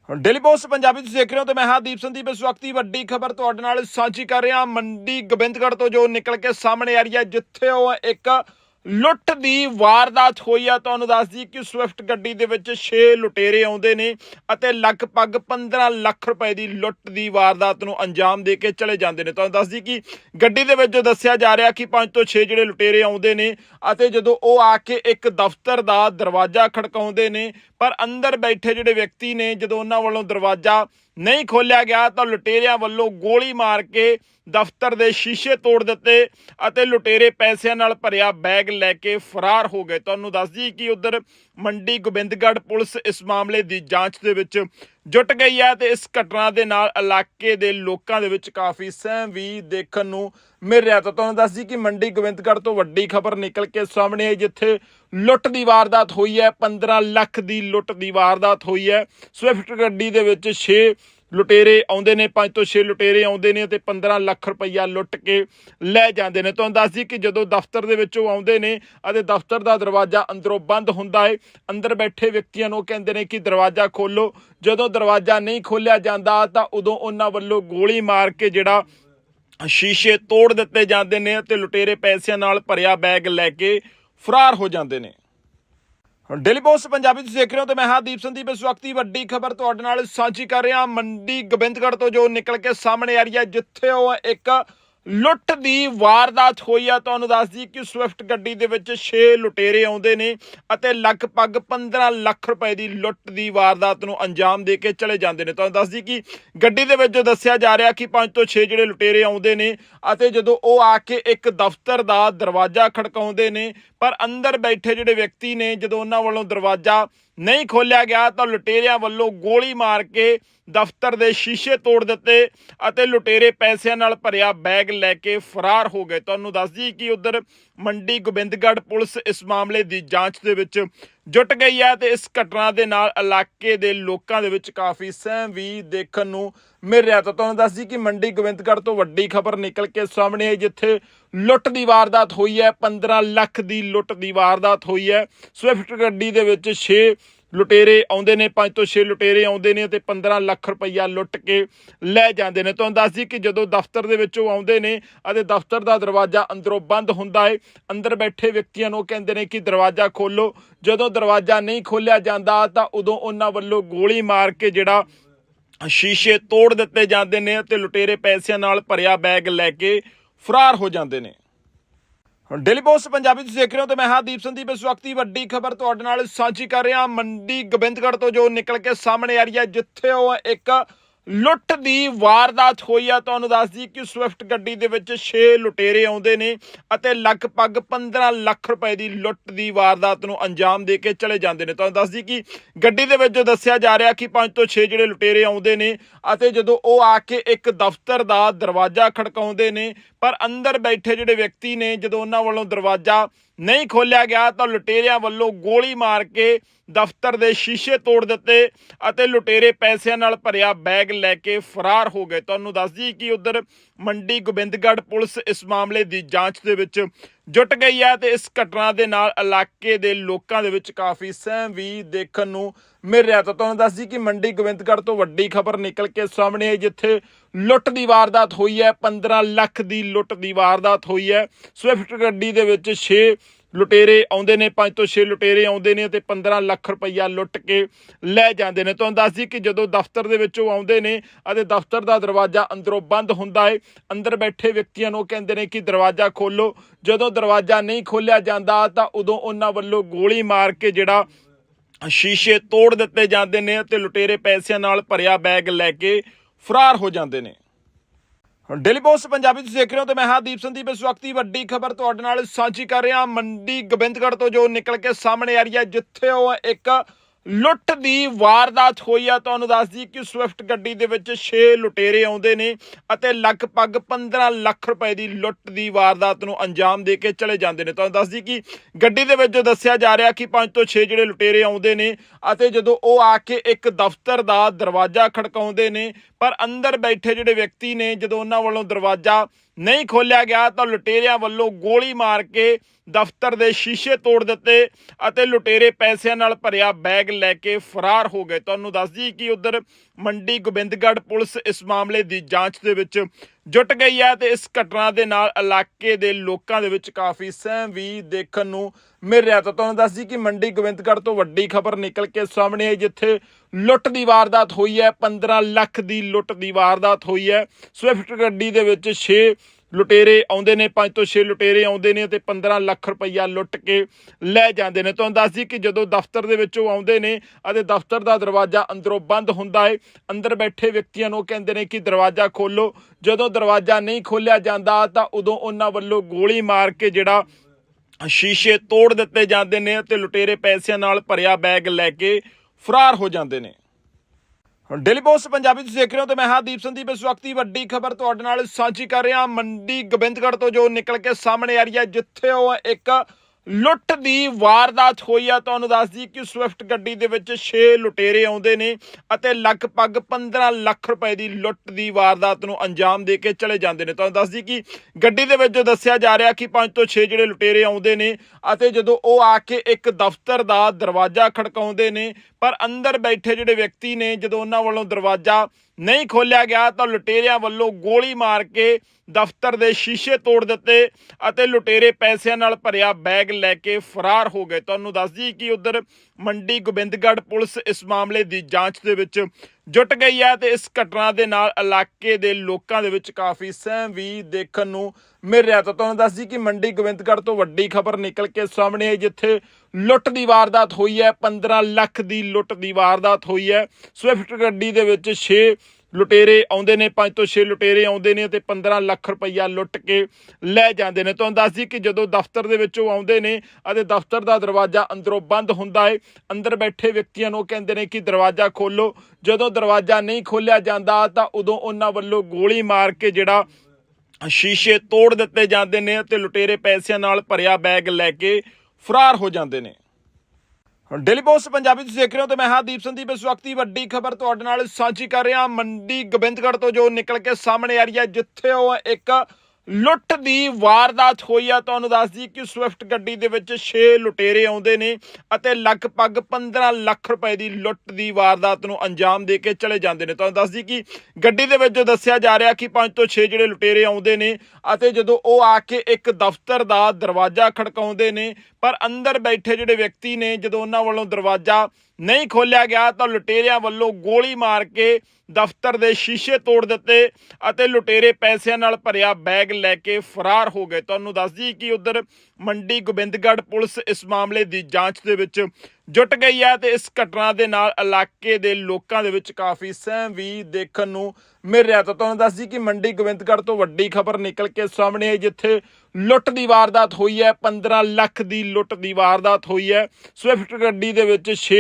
ਡੇਲੀ ਪੋਸਟ ਪੰਜਾਬੀ ਤੁਸੀਂ ਦੇਖ ਰਹੇ ਹੋ ਤੇ ਮੈਂ ਹਾਂ ਦੀਪ ਸੰਦੀਪ ਇਸ ਵਕਤ ਦੀ ਵੱਡੀ ਖਬਰ ਤੁਹਾਡੇ ਨਾਲ ਸਾਂਝੀ ਕਰ ਰਿਹਾ। ਮੰਡੀ ਗੋਬਿੰਦਗੜ੍ਹ ਤੋਂ ਜੋ ਨਿਕਲ ਕੇ ਸਾਹਮਣੇ ਆ ਰਹੀ ਹੈ, ਜਿੱਥੇ ਉਹ ਇੱਕ ਲੁੱਟ ਦੀ ਵਾਰਦਾਤ ਹੋਈ ਆ। ਤੁਹਾਨੂੰ ਦੱਸ ਦਈਏ ਕਿ ਸਵਿਫਟ ਗੱਡੀ ਦੇ ਵਿੱਚ 6 ਲੁਟੇਰੇ ਆਉਂਦੇ ਨੇ ਅਤੇ ਲਗਭਗ 15 ਲੱਖ ਰੁਪਏ ਦੀ ਲੁੱਟ ਦੀ ਵਾਰਦਾਤ ਨੂੰ ਅੰਜਾਮ ਦੇ ਕੇ ਚਲੇ ਜਾਂਦੇ ਨੇ। ਤੁਹਾਨੂੰ ਦੱਸ ਦਈਏ ਕਿ ਗੱਡੀ ਦੇ ਵਿੱਚ ਜੋ ਦੱਸਿਆ ਜਾ ਰਿਹਾ ਕਿ 5 ਤੋਂ 6 ਜਿਹੜੇ ਲੁਟੇਰੇ ਆਉਂਦੇ ਨੇ ਅਤੇ ਜਦੋਂ ਉਹ ਆ ਕੇ ਇੱਕ ਦਫ਼ਤਰ ਦਾ ਦਰਵਾਜ਼ਾ ਖੜਕਾਉਂਦੇ ਨੇ, ਪਰ ਅੰਦਰ ਬੈਠੇ ਜਿਹੜੇ ਵਿਅਕਤੀ ਨੇ, ਜਦੋਂ ਉਹਨਾਂ ਵੱਲੋਂ ਦਰਵਾਜ਼ਾ ਨਹੀਂ ਖੋਲਿਆ ਗਿਆ ਤਾਂ ਲੁਟੇਰਿਆਂ ਵੱਲੋਂ ਗੋਲੀ ਮਾਰ ਕੇ ਦਫ਼ਤਰ ਦੇ ਸ਼ੀਸ਼ੇ ਤੋੜ ਦਿੱਤੇ ਅਤੇ ਲੁਟੇਰੇ ਪੈਸਿਆਂ ਨਾਲ ਭਰਿਆ ਬੈਗ ਲੈ ਕੇ ਫਰਾਰ ਹੋ ਗਏ। ਤੁਹਾਨੂੰ ਦੱਸ ਦਈਏ ਕਿ ਉਧਰ ਮੰਡੀ ਗੋਬਿੰਦਗੜ੍ਹ ਪੁਲਿਸ ਇਸ ਮਾਮਲੇ ਦੀ ਜਾਂਚ ਦੇ ਵਿੱਚ ਜੁਟ ਗਈ ਹੈ ਤੇ ਇਸ ਘਟਨਾ ਦੇ ਨਾਲ ਇਲਾਕੇ ਦੇ ਲੋਕਾਂ ਦੇ ਵਿੱਚ ਕਾਫੀ ਸਹਿਮ ਵੀ ਦੇਖਣ ਨੂੰ ਮਿਲ ਰਿਹਾ। ਤਾਂ ਤੁਹਾਨੂੰ ਦੱਸ ਦਈਏ ਕਿ ਮੰਡੀ ਗੋਬਿੰਦਗੜ੍ਹ ਤੋਂ ਵੱਡੀ ਖਬਰ ਨਿਕਲ ਕੇ ਸਾਹਮਣੇ ਆਈ, ਜਿੱਥੇ ਲੁੱਟ ਦੀ ਵਾਰਦਾਤ ਹੋਈ ਹੈ। 15 ਲੱਖ ਦੀ ਲੁੱਟ ਦੀ ਵਾਰਦਾਤ ਹੋਈ ਹੈ। ਸਵਿਫਟ ਗੱਡੀ ਦੇ ਵਿੱਚ 6 ਲੁਟੇਰੇ ਆਉਂਦੇ ਨੇ 5 ਤੋਂ 6 ਲੁਟੇਰੇ ਆਉਂਦੇ ਨੇ ਤੇ 15 ਲੱਖ ਰੁਪਈਆ ਲੁੱਟ ਕੇ ਲੈ ਜਾਂਦੇ ਨੇ। ਤੁਹਾਨੂੰ ਦੱਸ ਦਈਏ ਕਿ ਜਦੋਂ ਦਫ਼ਤਰ ਦੇ ਵਿੱਚ ਉਹ ਆਉਂਦੇ ਨੇ ਅਤੇ ਦਫ਼ਤਰ ਦਾ ਦਰਵਾਜ਼ਾ ਅੰਦਰੋਂ ਬੰਦ ਹੁੰਦਾ ਹੈ, ਅੰਦਰ ਬੈਠੇ ਵਿਅਕਤੀਆਂ ਨੂੰ ਕਹਿੰਦੇ ਨੇ ਕਿ ਦਰਵਾਜ਼ਾ ਖੋਲੋ ਜਦੋਂ ਦਰਵਾਜ਼ਾ ਨਹੀਂ ਖੋਲਿਆ ਜਾਂਦਾ ਤਾਂ ਉਦੋਂ ਉਹਨਾਂ ਵੱਲੋਂ ਗੋਲੀ ਮਾਰ ਕੇ ਜਿਹੜਾ ਸ਼ੀਸ਼ੇ ਤੋੜ ਦਿੱਤੇ ਜਾਂਦੇ ਨੇ ਤੇ ਲੁਟੇਰੇ ਪੈਸਿਆਂ ਨਾਲ ਭਰਿਆ ਬੈਗ ਲੈ ਕੇ ਫਰਾਰ ਹੋ ਜਾਂਦੇ ਨੇ। ਡੇਲੀ ਪੋਸਟ ਪੰਜਾਬੀ ਤੁਸੀਂ ਦੇਖ ਰਹੇ ਹੋ ਤੇ ਮੈਂ ਹਾਂ ਦੀਪ ਸੰਦੀਪ, ਇਸ ਵਕਤ ਦੀ ਵੱਡੀ ਖਬਰ ਤੁਹਾਡੇ ਨਾਲ ਸਾਂਝੀ ਕਰ ਰਿਹਾ। ਮੰਡੀ ਗੋਬਿੰਦਗੜ੍ਹ ਤੋਂ ਜੋ ਨਿਕਲ ਕੇ ਸਾਹਮਣੇ ਆ ਰਹੀ ਹੈ, ਜਿੱਥੇ ਉਹ ਇੱਕ ਲੁੱਟ ਦੀ ਵਾਰਦਾਤ ਹੋਈ ਆ। ਤੁਹਾਨੂੰ ਦੱਸ ਦਈਏ ਕਿ ਸਵਿਫਟ ਗੱਡੀ ਦੇ ਵਿੱਚ 6 ਲੁਟੇਰੇ ਆਉਂਦੇ ਨੇ ਅਤੇ ਲਗਭਗ 15 ਲੱਖ ਰੁਪਏ ਦੀ ਲੁੱਟ ਦੀ ਵਾਰਦਾਤ ਨੂੰ ਅੰਜਾਮ ਦੇ ਕੇ ਚਲੇ ਜਾਂਦੇ ਨੇ। ਤੁਹਾਨੂੰ ਦੱਸ ਦਈਏ ਕਿ ਗੱਡੀ ਦੇ ਵਿੱਚ ਜੋ ਦੱਸਿਆ ਜਾ ਰਿਹਾ ਕਿ 5 ਤੋਂ 6 ਜਿਹੜੇ ਲੁਟੇਰੇ ਆਉਂਦੇ ਨੇ ਅਤੇ ਜਦੋਂ ਉਹ ਆ ਕੇ ਇੱਕ ਦਫ਼ਤਰ ਦਾ ਦਰਵਾਜ਼ਾ ਖੜਕਾਉਂਦੇ ਨੇ, ਪਰ ਅੰਦਰ ਬੈਠੇ ਜਿਹੜੇ ਵਿਅਕਤੀ ਨੇ, ਜਦੋਂ ਉਹਨਾਂ ਵੱਲੋਂ ਦਰਵਾਜ਼ਾ ਨਹੀਂ ਖੋਲਿਆ ਗਿਆ ਤਾਂ ਲੁਟੇਰਿਆਂ ਵੱਲੋਂ ਗੋਲੀ ਮਾਰ ਕੇ ਦਫ਼ਤਰ ਦੇ ਸ਼ੀਸ਼ੇ ਤੋੜ ਦਿੱਤੇ ਅਤੇ ਲੁਟੇਰੇ ਪੈਸਿਆਂ ਨਾਲ ਭਰਿਆ ਬੈਗ ਲੈ ਕੇ ਫਰਾਰ ਹੋ ਗਏ। ਤੁਹਾਨੂੰ ਦੱਸ ਦਈਏ ਕਿ ਉਧਰ ਮੰਡੀ ਗੋਬਿੰਦਗੜ੍ਹ ਪੁਲਿਸ ਇਸ ਮਾਮਲੇ ਦੀ ਜਾਂਚ ਦੇ ਵਿੱਚ ਜੁਟ ਗਈ ਹੈ ਤੇ ਇਸ ਘਟਨਾ ਦੇ ਨਾਲ ਇਲਾਕੇ ਦੇ ਲੋਕਾਂ ਦੇ ਵਿੱਚ ਕਾਫੀ ਸਹਿਮ ਵੀ ਦੇਖਣ ਨੂੰ ਮਿਲ ਰਿਹਾ। ਤਾਂ ਤੁਹਾਨੂੰ ਦੱਸ ਦੱਸਦੀ ਕਿ ਮੰਡੀ ਗੋਬਿੰਦਗੜ੍ਹ ਤੋਂ ਵੱਡੀ ਖਬਰ ਨਿਕਲ ਕੇ ਸਾਹਮਣੇ ਆਈ, ਜਿੱਥੇ ਲੁੱਟ ਦੀ ਵਾਰਦਾਤ ਹੋਈ ਹੈ। 15 ਲੱਖ ਦੀ ਲੁੱਟ ਦੀ ਵਾਰਦਾਤ ਹੋਈ ਹੈ। ਸਵਿਫਟ ਗੱਡੀ ਦੇ ਵਿੱਚ 6 ਲੁਟੇਰੇ ਆਉਂਦੇ ਨੇ, ਪੰਜ ਤੋਂ 6 ਲੁਟੇਰੇ ਆਉਂਦੇ ਨੇ ਤੇ 15 ਲੱਖ ਰੁਪਈਆ ਲੁੱਟ ਕੇ ਲੈ ਜਾਂਦੇ ਨੇ। ਤੁਹਾਨੂੰ ਦੱਸਦੀ ਕਿ ਜਦੋਂ ਦਫ਼ਤਰ ਦੇ ਵਿੱਚੋਂ ਆਉਂਦੇ ਨੇ ਅਤੇ ਦਫ਼ਤਰ ਦਾ ਦਰਵਾਜ਼ਾ ਅੰਦਰੋਂ ਬੰਦ ਹੁੰਦਾ ਹੈ, ਅੰਦਰ ਬੈਠੇ ਵਿਅਕਤੀਆਂ ਨੂੰ ਕਹਿੰਦੇ ਨੇ ਕਿ ਦਰਵਾਜ਼ਾ ਖੋਲੋ ਜਦੋਂ ਦਰਵਾਜ਼ਾ ਨਹੀਂ ਖੋਲਿਆ ਜਾਂਦਾ ਤਾਂ ਉਦੋਂ ਉਹਨਾਂ ਵੱਲੋਂ ਗੋਲੀ ਮਾਰ ਕੇ ਜਿਹੜਾ ਸ਼ੀਸ਼ੇ ਤੋੜ ਦਿੱਤੇ ਜਾਂਦੇ ਨੇ ਤੇ ਲੁਟੇਰੇ ਪੈਸਿਆਂ ਨਾਲ ਭਰਿਆ ਬੈਗ ਲੈ ਕੇ ਫਰਾਰ ਹੋ ਜਾਂਦੇ ਨੇ। ਡੇਲੀ ਪੋਸਟ ਪੰਜਾਬੀ ਤੁਸੀਂ ਦੇਖ ਰਹੇ ਹੋ ਤੇ ਮੈਂ ਹਾਂ ਦੀਪ ਸੰਦੀਪ, ਇਸ ਵਕਤ ਦੀ ਵੱਡੀ ਖਬਰ ਤੁਹਾਡੇ ਨਾਲ ਸਾਂਝੀ ਕਰ ਰਿਹਾ। ਮੰਡੀ ਗੋਬਿੰਦਗੜ੍ਹ ਤੋਂ ਜੋ ਨਿਕਲ ਕੇ ਸਾਹਮਣੇ ਆ ਰਹੀ ਹੈ, ਜਿੱਥੇ ਉਹ ਇੱਕ ਲੁੱਟ ਦੀ ਵਾਰਦਾਤ ਹੋਈ ਆ, ਤੁਹਾਨੂੰ ਦੱਸਦੀ ਕਿ ਸਵਿਫਟ ਗੱਡੀ ਦੇ ਵਿੱਚ 6 ਲੁਟੇਰੇ ਆਉਂਦੇ ਨੇ ਅਤੇ ਲਗਭਗ 15 ਲੱਖ ਰੁਪਏ ਦੀ ਲੁੱਟ ਦੀ ਵਾਰਦਾਤ ਨੂੰ ਅੰਜਾਮ ਦੇ ਕੇ ਚਲੇ ਜਾਂਦੇ ਨੇ। ਤੁਹਾਨੂੰ ਦੱਸਦੀ ਕਿ ਗੱਡੀ ਦੇ ਵਿੱਚ ਜੋ ਦੱਸਿਆ ਜਾ ਰਿਹਾ ਕਿ 5 ਤੋਂ 6 ਜਿਹੜੇ ਲੁਟੇਰੇ ਆਉਂਦੇ ਨੇ ਅਤੇ ਜਦੋਂ ਉਹ ਆ ਕੇ ਇੱਕ ਦਫ਼ਤਰ ਦਾ ਦਰਵਾਜ਼ਾ ਖੜਕਾਉਂਦੇ ਨੇ, ਪਰ ਅੰਦਰ ਬੈਠੇ ਜਿਹੜੇ ਵਿਅਕਤੀ ਨੇ, ਜਦੋਂ ਉਹਨਾਂ ਵੱਲੋਂ ਦਰਵਾਜ਼ਾ ਨਹੀਂ ਖੋਲਿਆ ਗਿਆ ਤਾਂ ਲੁਟੇਰਿਆਂ ਵੱਲੋਂ ਗੋਲੀ ਮਾਰ ਕੇ ਦਫ਼ਤਰ ਦੇ ਸ਼ੀਸ਼ੇ ਤੋੜ ਦਿੱਤੇ ਅਤੇ ਲੁਟੇਰੇ ਪੈਸਿਆਂ ਨਾਲ ਭਰਿਆ ਬੈਗ ਲੈ ਕੇ ਫਰਾਰ ਹੋ ਗਏ। ਤੁਹਾਨੂੰ ਦੱਸ ਦੱਸਦੀ ਕਿ ਉਧਰ ਮੰਡੀ ਗੋਬਿੰਦਗੜ੍ਹ ਪੁਲਿਸ ਇਸ ਮਾਮਲੇ ਦੀ ਜਾਂਚ ਦੇ ਵਿੱਚ ਜੁਟ ਗਈ ਹੈ ਤੇ ਇਸ ਘਟਨਾ ਦੇ ਨਾਲ ਇਲਾਕੇ ਦੇ ਲੋਕਾਂ ਦੇ ਵਿੱਚ ਕਾਫੀ ਸਹਿਮ ਵੀ ਦੇਖਣ ਨੂੰ ਮਿਲ ਰਿਹਾ। ਤਾਂ ਤੁਹਾਨੂੰ ਦੱਸ ਦੱਸਦੀ ਕਿ ਮੰਡੀ ਗੋਬਿੰਦਗੜ੍ਹ ਤੋਂ ਵੱਡੀ ਖਬਰ ਨਿਕਲ ਕੇ ਸਾਹਮਣੇ ਆਈ, ਜਿੱਥੇ ਲੁੱਟ ਦੀ ਵਾਰਦਾਤ ਹੋਈ ਹੈ। 15 ਲੱਖ ਦੀ ਲੁੱਟ ਦੀ ਵਾਰਦਾਤ ਹੋਈ ਹੈ। ਸਵਿਫਟ ਗੱਡੀ ਦੇ ਵਿੱਚ 6 ਲੁਟੇਰੇ ਆਉਂਦੇ ਨੇ, ਪੰਜ ਤੋਂ 6 ਲੁਟੇਰੇ ਆਉਂਦੇ ਨੇ ਤੇ 15 ਲੱਖ ਰੁਪਈਆ ਲੁੱਟ ਕੇ ਲੈ ਜਾਂਦੇ ਨੇ। ਤੁਹਾਨੂੰ ਦੱਸਦੀ ਕਿ ਜਦੋਂ ਦਫ਼ਤਰ ਦੇ ਵਿੱਚ ਉਹ ਆਉਂਦੇ ਨੇ ਅਤੇ ਦਫ਼ਤਰ ਦਾ ਦਰਵਾਜ਼ਾ ਅੰਦਰੋਂ ਬੰਦ ਹੁੰਦਾ ਹੈ, ਅੰਦਰ ਬੈਠੇ ਵਿਅਕਤੀਆਂ ਨੂੰ ਕਹਿੰਦੇ ਨੇ ਕਿ ਦਰਵਾਜ਼ਾ ਖੋਲੋ ਜਦੋਂ ਦਰਵਾਜ਼ਾ ਨਹੀਂ ਖੋਲਿਆ ਜਾਂਦਾ ਤਾਂ ਉਦੋਂ ਉਹਨਾਂ ਵੱਲੋਂ ਗੋਲੀ ਮਾਰ ਕੇ ਜਿਹੜਾ ਸ਼ੀਸ਼ੇ ਤੋੜ ਦਿੱਤੇ ਜਾਂਦੇ ਨੇ ਤੇ ਲੁਟੇਰੇ ਪੈਸਿਆਂ ਨਾਲ ਭਰਿਆ ਬੈਗ ਲੈ ਕੇ ਫਰਾਰ ਹੋ ਜਾਂਦੇ ਨੇ। ਡੇਲੀ ਪੋਸਟ ਪੰਜਾਬੀ ਤੁਸੀਂ ਦੇਖ ਰਹੇ ਹੋ ਤੇ ਮੈਂ ਹਾਂ ਦੀਪ ਸੰਦੀਪ ਇਸ ਵਕਤ ਦੀ ਵੱਡੀ ਖਬਰ ਤੁਹਾਡੇ ਨਾਲ ਸਾਂਝੀ ਕਰ ਰਿਹਾ। ਮੰਡੀ ਗੋਬਿੰਦਗੜ੍ਹ ਤੋਂ ਜੋ ਨਿਕਲ ਕੇ ਸਾਹਮਣੇ ਆ ਰਹੀ ਹੈ, ਜਿੱਥੇ ਉਹ ਇੱਕ ਲੁੱਟ ਦੀ ਵਾਰਦਾਤ ਹੋਈ ਆ। ਤੁਹਾਨੂੰ ਦੱਸਦੀ ਕਿ ਸਵਿਫਟ ਗੱਡੀ ਦੇ ਵਿੱਚ 6 ਲੁਟੇਰੇ ਆਉਂਦੇ ਨੇ ਅਤੇ ਲਗਭਗ 15 ਲੱਖ ਰੁਪਏ ਦੀ ਲੁੱਟ ਦੀ ਵਾਰਦਾਤ ਨੂੰ ਅੰਜਾਮ ਦੇ ਕੇ ਚਲੇ ਜਾਂਦੇ ਨੇ। ਤੁਹਾਨੂੰ ਦੱਸਦੀ ਕਿ ਗੱਡੀ ਦੇ ਵਿੱਚ ਜੋ ਦੱਸਿਆ ਜਾ ਰਿਹਾ ਕਿ 5 ਤੋਂ 6 ਜਿਹੜੇ ਲੁਟੇਰੇ ਆਉਂਦੇ ਨੇ ਅਤੇ ਜਦੋਂ ਉਹ ਆ ਕੇ ਇੱਕ ਦਫ਼ਤਰ ਦਾ ਦਰਵਾਜ਼ਾ ਖੜਕਾਉਂਦੇ ਨੇ, ਪਰ ਅੰਦਰ ਬੈਠੇ ਜਿਹੜੇ ਵਿਅਕਤੀ ਨੇ, ਜਦੋਂ ਉਹਨਾਂ ਵੱਲੋਂ ਦਰਵਾਜ਼ਾ ਨਹੀਂ ਖੋਲਿਆ ਗਿਆ ਤਾਂ ਲੁਟੇਰਿਆਂ ਵੱਲੋਂ ਗੋਲੀ ਮਾਰ ਕੇ ਦਫ਼ਤਰ ਦੇ ਸ਼ੀਸ਼ੇ ਤੋੜ ਦਿੱਤੇ ਅਤੇ ਲੁਟੇਰੇ ਪੈਸਿਆਂ ਨਾਲ ਭਰਿਆ ਬੈਗ ਲੈ ਕੇ ਫਰਾਰ ਹੋ ਗਏ। ਤੁਹਾਨੂੰ ਦੱਸ ਦੱਸਦੀ ਕਿ ਉਧਰ ਮੰਡੀ ਗੋਬਿੰਦਗੜ੍ਹ ਪੁਲਿਸ ਇਸ ਮਾਮਲੇ ਦੀ ਜਾਂਚ ਦੇ ਵਿੱਚ ਜੁਟ ਗਈ ਹੈ ਤੇ ਇਸ ਘਟਨਾ ਦੇ ਨਾਲ ਇਲਾਕੇ ਦੇ ਲੋਕਾਂ ਦੇ ਵਿੱਚ ਕਾਫੀ ਸਹਿਮ ਵੀ ਦੇਖਣ ਨੂੰ ਮਿਲ ਰਿਹਾ। ਤਾਂ ਤੁਹਾਨੂੰ ਦੱਸ ਦੱਸਦੀ ਕਿ ਮੰਡੀ ਗੋਬਿੰਦਗੜ੍ਹ ਤੋਂ ਵੱਡੀ ਖਬਰ ਨਿਕਲ ਕੇ ਸਾਹਮਣੇ ਆਈ, ਜਿੱਥੇ ਲੁੱਟ ਦੀ ਵਾਰਦਾਤ ਹੋਈ ਹੈ 15 ਲੱਖ ਦੀ ਲੁੱਟ ਦੀ ਵਾਰਦਾਤ ਹੋਈ ਹੈ। ਸਵਿਫਟ ਗੱਡੀ ਦੇ ਵਿੱਚ 6 ਲੁਟੇਰੇ ਆਉਂਦੇ ਨੇ, ਪੰਜ ਤੋਂ 6 ਲੁਟੇਰੇ ਆਉਂਦੇ ਨੇ ਤੇ 15 ਲੱਖ ਰੁਪਈਆ ਲੁੱਟ ਕੇ ਲੈ ਜਾਂਦੇ ਨੇ। ਤੁਹਾਨੂੰ ਦੱਸਦੀ ਕਿ ਜਦੋਂ ਦਫ਼ਤਰ ਦੇ ਵਿੱਚੋਂ ਆਉਂਦੇ ਨੇ ਅਤੇ ਦਫ਼ਤਰ ਦਾ ਦਰਵਾਜ਼ਾ ਅੰਦਰੋਂ ਬੰਦ ਹੁੰਦਾ ਹੈ, ਅੰਦਰ ਬੈਠੇ ਵਿਅਕਤੀਆਂ ਨੂੰ ਕਹਿੰਦੇ ਨੇ ਕਿ ਦਰਵਾਜ਼ਾ ਖੋਲੋ ਜਦੋਂ ਦਰਵਾਜ਼ਾ ਨਹੀਂ ਖੋਲਿਆ ਜਾਂਦਾ ਤਾਂ ਉਦੋਂ ਉਹਨਾਂ ਵੱਲੋਂ ਗੋਲੀ ਮਾਰ ਕੇ ਜਿਹੜਾ ਸ਼ੀਸ਼ੇ ਤੋੜ ਦਿੱਤੇ ਜਾਂਦੇ ਨੇ ਤੇ ਲੁਟੇਰੇ ਪੈਸਿਆਂ ਨਾਲ ਭਰਿਆ ਬੈਗ ਲੈ ਕੇ ਫਰਾਰ ਹੋ ਜਾਂਦੇ ਨੇ। ਹੁਣ ਡੇਲੀ ਪੋਸਟ ਪੰਜਾਬੀ ਤੁਸੀਂ ਦੇਖ ਰਹੇ ਹੋ ਤੇ ਮੈਂ ਹਾਂ ਦੀਪ ਸੰਦੀਪ, ਇਸ ਵਕਤ ਦੀ ਵੱਡੀ ਖਬਰ ਤੁਹਾਡੇ ਨਾਲ ਸਾਂਝੀ ਕਰ ਰਿਹਾ। ਮੰਡੀ ਗੋਬਿੰਦਗੜ੍ਹ ਤੋਂ ਜੋ ਨਿਕਲ ਕੇ ਸਾਹਮਣੇ ਆ ਰਹੀ ਹੈ, ਜਿੱਥੇ ਉਹ ਇੱਕ ਲੁੱਟ ਦੀ ਵਾਰਦਾਤ ਹੋਈ ਆ। ਤੁਹਾਨੂੰ ਦੱਸਦੀ ਕਿ ਸਵਿਫਟ ਗੱਡੀ ਦੇ ਵਿੱਚ 6 ਲੁਟੇਰੇ ਆਉਂਦੇ ਨੇ ਅਤੇ ਲਗਭਗ 15 ਲੱਖ ਰੁਪਏ ਦੀ ਲੁੱਟ ਦੀ ਵਾਰਦਾਤ ਨੂੰ ਅੰਜਾਮ ਦੇ ਕੇ ਚਲੇ ਜਾਂਦੇ ਨੇ। ਤੁਹਾਨੂੰ ਦੱਸਦੀ ਕਿ ਗੱਡੀ ਦੇ ਵਿੱਚ ਜੋ ਦੱਸਿਆ ਜਾ ਰਿਹਾ ਕਿ 5 ਤੋਂ 6 ਜਿਹੜੇ ਲੁਟੇਰੇ ਆਉਂਦੇ ਨੇ ਅਤੇ ਜਦੋਂ ਉਹ ਆ ਕੇ ਇੱਕ ਦਫ਼ਤਰ ਦਾ ਦਰਵਾਜ਼ਾ ਖੜਕਾਉਂਦੇ ਨੇ, ਪਰ ਅੰਦਰ ਬੈਠੇ ਜਿਹੜੇ ਵਿਅਕਤੀ ਨੇ, ਜਦੋਂ ਉਹਨਾਂ ਵੱਲੋਂ ਦਰਵਾਜ਼ਾ ਨਹੀਂ ਖੋਲਿਆ ਗਿਆ ਤਾਂ ਲੁਟੇਰਿਆਂ ਵੱਲੋਂ ਗੋਲੀ ਮਾਰ ਕੇ ਦਫ਼ਤਰ ਦੇ ਸ਼ੀਸ਼ੇ ਤੋੜ ਦਿੱਤੇ ਅਤੇ ਲੁਟੇਰੇ ਪੈਸਿਆਂ ਨਾਲ ਭਰਿਆ ਬੈਗ ਲੈ ਕੇ ਫਰਾਰ ਹੋ ਗਏ। ਤੁਹਾਨੂੰ ਦੱਸ ਦੱਸਦੀ ਕਿ ਉਧਰ ਮੰਡੀ ਗੋਬਿੰਦਗੜ੍ਹ ਪੁਲਿਸ ਇਸ ਮਾਮਲੇ ਦੀ ਜਾਂਚ ਦੇ ਵਿੱਚ ਜੁਟ ਗਈ ਹੈ ਤੇ ਇਸ ਘਟਨਾ ਦੇ ਨਾਲ ਇਲਾਕੇ ਦੇ ਲੋਕਾਂ ਦੇ ਵਿੱਚ ਕਾਫੀ ਸਹਿਮ ਵੀ ਦੇਖਣ ਨੂੰ ਮਿਲ ਰਿਹਾ। ਤਾਂ ਤੁਹਾਨੂੰ ਦੱਸ ਦੱਸਦੀ ਕਿ ਮੰਡੀ ਗੋਬਿੰਦਗੜ੍ਹ ਤੋਂ ਵੱਡੀ ਖਬਰ ਨਿਕਲ ਕੇ ਸਾਹਮਣੇ ਆਈ, ਜਿੱਥੇ ਲੁੱਟ ਦੀ ਵਾਰਦਾਤ ਹੋਈ ਹੈ 15 ਲੱਖ ਦੀ ਲੁੱਟ ਦੀ ਵਾਰਦਾਤ ਹੋਈ ਹੈ। ਸਵਿਫਟ ਗੱਡੀ ਦੇ ਵਿੱਚ 6 ਲੁਟੇਰੇ ਆਉਂਦੇ ਨੇ, ਪੰਜ ਤੋਂ 6 ਲੁਟੇਰੇ ਆਉਂਦੇ ਨੇ ਤੇ 15 ਲੱਖ ਰੁਪਈਆ ਲੁੱਟ ਕੇ ਲੈ ਜਾਂਦੇ ਨੇ। ਤੁਹਾਨੂੰ ਦੱਸਦੀ ਕਿ ਜਦੋਂ ਦਫ਼ਤਰ ਦੇ ਵਿੱਚੋਂ ਆਉਂਦੇ ਨੇ ਅਤੇ ਦਫ਼ਤਰ ਦਾ ਦਰਵਾਜ਼ਾ ਅੰਦਰੋਂ ਬੰਦ ਹੁੰਦਾ ਹੈ, ਅੰਦਰ ਬੈਠੇ ਵਿਅਕਤੀਆਂ ਨੂੰ ਕਹਿੰਦੇ ਨੇ ਕਿ ਦਰਵਾਜ਼ਾ ਖੋਲੋ ਜਦੋਂ ਦਰਵਾਜ਼ਾ ਨਹੀਂ ਖੋਲਿਆ ਜਾਂਦਾ ਤਾਂ ਉਦੋਂ ਉਹਨਾਂ ਵੱਲੋਂ ਗੋਲੀ ਮਾਰ ਕੇ ਜਿਹੜਾ ਸ਼ੀਸ਼ੇ ਤੋੜ ਦਿੱਤੇ ਜਾਂਦੇ ਨੇ ਅਤੇ ਲੁਟੇਰੇ ਪੈਸਿਆਂ ਨਾਲ ਭਰਿਆ ਬੈਗ ਲੈ ਕੇ ਫਰਾਰ ਹੋ ਜਾਂਦੇ ਨੇ। ਡੇਲੀ ਪੋਸਟ ਪੰਜਾਬੀ ਤੁਸੀਂ ਦੇਖ ਰਹੇ ਹੋ ਤੇ ਮੈਂ ਹਾਂ ਦੀਪ ਸੰਦੀਪ, ਇਸ ਵਕਤ ਦੀ ਵੱਡੀ ਖਬਰ ਤੁਹਾਡੇ ਨਾਲ ਸਾਂਝੀ ਕਰ ਰਿਹਾ। ਮੰਡੀ ਗੋਬਿੰਦਗੜ੍ਹ ਤੋਂ ਜੋ ਨਿਕਲ ਕੇ ਸਾਹਮਣੇ ਆ ਰਹੀ ਹੈ, ਜਿੱਥੇ ਉਹ ਇੱਕ ਲੁੱਟ ਦੀ ਵਾਰਦਾਤ ਹੋਈ ਆ, ਤੁਹਾਨੂੰ ਦੱਸ ਦਈਏ ਕਿ ਸਵਿਫਟ ਗੱਡੀ ਦੇ ਵਿੱਚ 6 ਲੁਟੇਰੇ ਆਉਂਦੇ ਨੇ ਅਤੇ ਲਗਭਗ 15 ਲੱਖ ਰੁਪਏ ਦੀ ਲੁੱਟ ਦੀ ਵਾਰਦਾਤ ਨੂੰ ਅੰਜਾਮ ਦੇ ਕੇ ਚਲੇ ਜਾਂਦੇ ਨੇ। ਤੁਹਾਨੂੰ ਦੱਸ ਦਈਏ ਕਿ ਗੱਡੀ ਦੇ ਵਿੱਚ ਜੋ ਦੱਸਿਆ ਜਾ ਰਿਹਾ ਕਿ 5 ਤੋਂ 6 ਜਿਹੜੇ ਲੁਟੇਰੇ ਆਉਂਦੇ ਨੇ ਅਤੇ ਜਦੋਂ ਉਹ ਆ ਕੇ ਇੱਕ ਦਫ਼ਤਰ ਦਾ ਦਰਵਾਜ਼ਾ ਖੜਕਾਉਂਦੇ ਨੇ, ਪਰ ਅੰਦਰ ਬੈਠੇ ਜਿਹੜੇ ਵਿਅਕਤੀ ਨੇ, ਜਦੋਂ ਉਹਨਾਂ ਵੱਲੋਂ ਦਰਵਾਜ਼ਾ ਨਹੀਂ ਖੋਲਿਆ ਗਿਆ ਤਾਂ ਲੁਟੇਰਿਆਂ ਵੱਲੋਂ ਗੋਲੀ ਮਾਰ ਕੇ ਦਫ਼ਤਰ ਦੇ ਸ਼ੀਸ਼ੇ ਤੋੜ ਦਿੱਤੇ ਅਤੇ ਲੁਟੇਰੇ ਪੈਸਿਆਂ ਨਾਲ ਭਰਿਆ ਬੈਗ ਲੈ ਕੇ ਫਰਾਰ ਹੋ ਗਏ। ਤੁਹਾਨੂੰ ਦੱਸ ਦਈਏ ਕਿ ਉਧਰ ਮੰਡੀ ਗੋਬਿੰਦਗੜ੍ਹ ਪੁਲਿਸ ਇਸ ਮਾਮਲੇ ਦੀ ਜਾਂਚ ਦੇ ਵਿੱਚ ਜੁਟ ਗਈ ਹੈ ਤੇ ਇਸ ਘਟਨਾ ਦੇ ਨਾਲ ਇਲਾਕੇ ਦੇ ਲੋਕਾਂ ਦੇ ਵਿੱਚ ਕਾਫੀ ਸਹਿਮ ਵੀ ਦੇਖਣ ਨੂੰ ਮਿਲ ਰਿਹਾ। ਤਾਂ ਤੁਹਾਨੂੰ ਦੱਸ ਦਈਏ ਕਿ ਮੰਡੀ ਗੋਬਿੰਦਗੜ੍ਹ ਤੋਂ ਵੱਡੀ ਖਬਰ ਨਿਕਲ ਕੇ ਸਾਹਮਣੇ ਆਈ, ਜਿੱਥੇ ਲੁੱਟ ਦੀ ਵਾਰਦਾਤ ਹੋਈ ਹੈ 15 ਲੱਖ ਦੀ ਲੁੱਟ ਦੀ ਵਾਰਦਾਤ ਹੋਈ ਹੈ। ਸਵਿਫਟ ਗੱਡੀ ਦੇ ਵਿੱਚ 6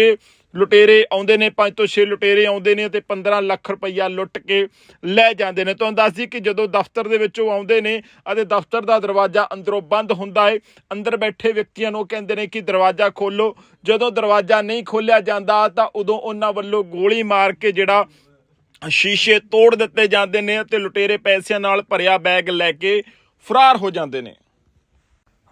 ਲੁਟੇਰੇ ਆਉਂਦੇ ਨੇ 5 ਤੋਂ 6 ਲੁਟੇਰੇ ਆਉਂਦੇ ਨੇ ਤੇ 15 ਲੱਖ ਰੁਪਈਆ ਲੁੱਟ ਕੇ ਲੈ ਜਾਂਦੇ ਨੇ। ਤੁਹਾਨੂੰ ਦੱਸ ਦਈਏ ਕਿ ਜਦੋਂ ਦਫ਼ਤਰ ਦੇ ਵਿੱਚੋਂ ਆਉਂਦੇ ਨੇ ਅਤੇ ਦਫ਼ਤਰ ਦਾ ਦਰਵਾਜ਼ਾ ਅੰਦਰੋਂ ਬੰਦ ਹੁੰਦਾ ਹੈ, ਅੰਦਰ ਬੈਠੇ ਵਿਅਕਤੀਆਂ ਨੂੰ ਕਹਿੰਦੇ ਨੇ ਕਿ ਦਰਵਾਜ਼ਾ ਖੋਲੋ ਜਦੋਂ ਦਰਵਾਜ਼ਾ ਨਹੀਂ ਖੋਲਿਆ ਜਾਂਦਾ ਤਾਂ ਉਦੋਂ ਉਹਨਾਂ ਵੱਲੋਂ ਗੋਲੀ ਮਾਰ ਕੇ ਜਿਹੜਾ ਸ਼ੀਸ਼ੇ ਤੋੜ ਦਿੱਤੇ ਜਾਂਦੇ ਨੇ ਅਤੇ ਲੁਟੇਰੇ ਪੈਸਿਆਂ ਨਾਲ ਭਰਿਆ ਬੈਗ ਲੈ ਕੇ ਫਰਾਰ ਹੋ ਜਾਂਦੇ ਨੇ।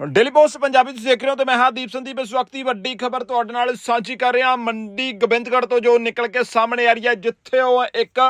ਡੇਲੀ ਪੋਸਟ ਪੰਜਾਬੀ ਤੁਸੀਂ ਦੇਖ ਰਹੇ ਹੋ ਤੇ ਮੈਂ ਹਾਂ ਦੀਪ ਸੰਦੀਪ, ਇਸ ਵਕਤ ਦੀ ਵੱਡੀ ਖਬਰ ਤੁਹਾਡੇ ਨਾਲ ਸਾਂਝੀ ਕਰ ਰਿਹਾ। ਮੰਡੀ ਗੋਬਿੰਦਗੜ੍ਹ ਤੋਂ ਜੋ ਨਿਕਲ ਕੇ ਸਾਹਮਣੇ ਆ ਰਹੀ ਹੈ, ਜਿੱਥੇ ਉਹ ਇੱਕ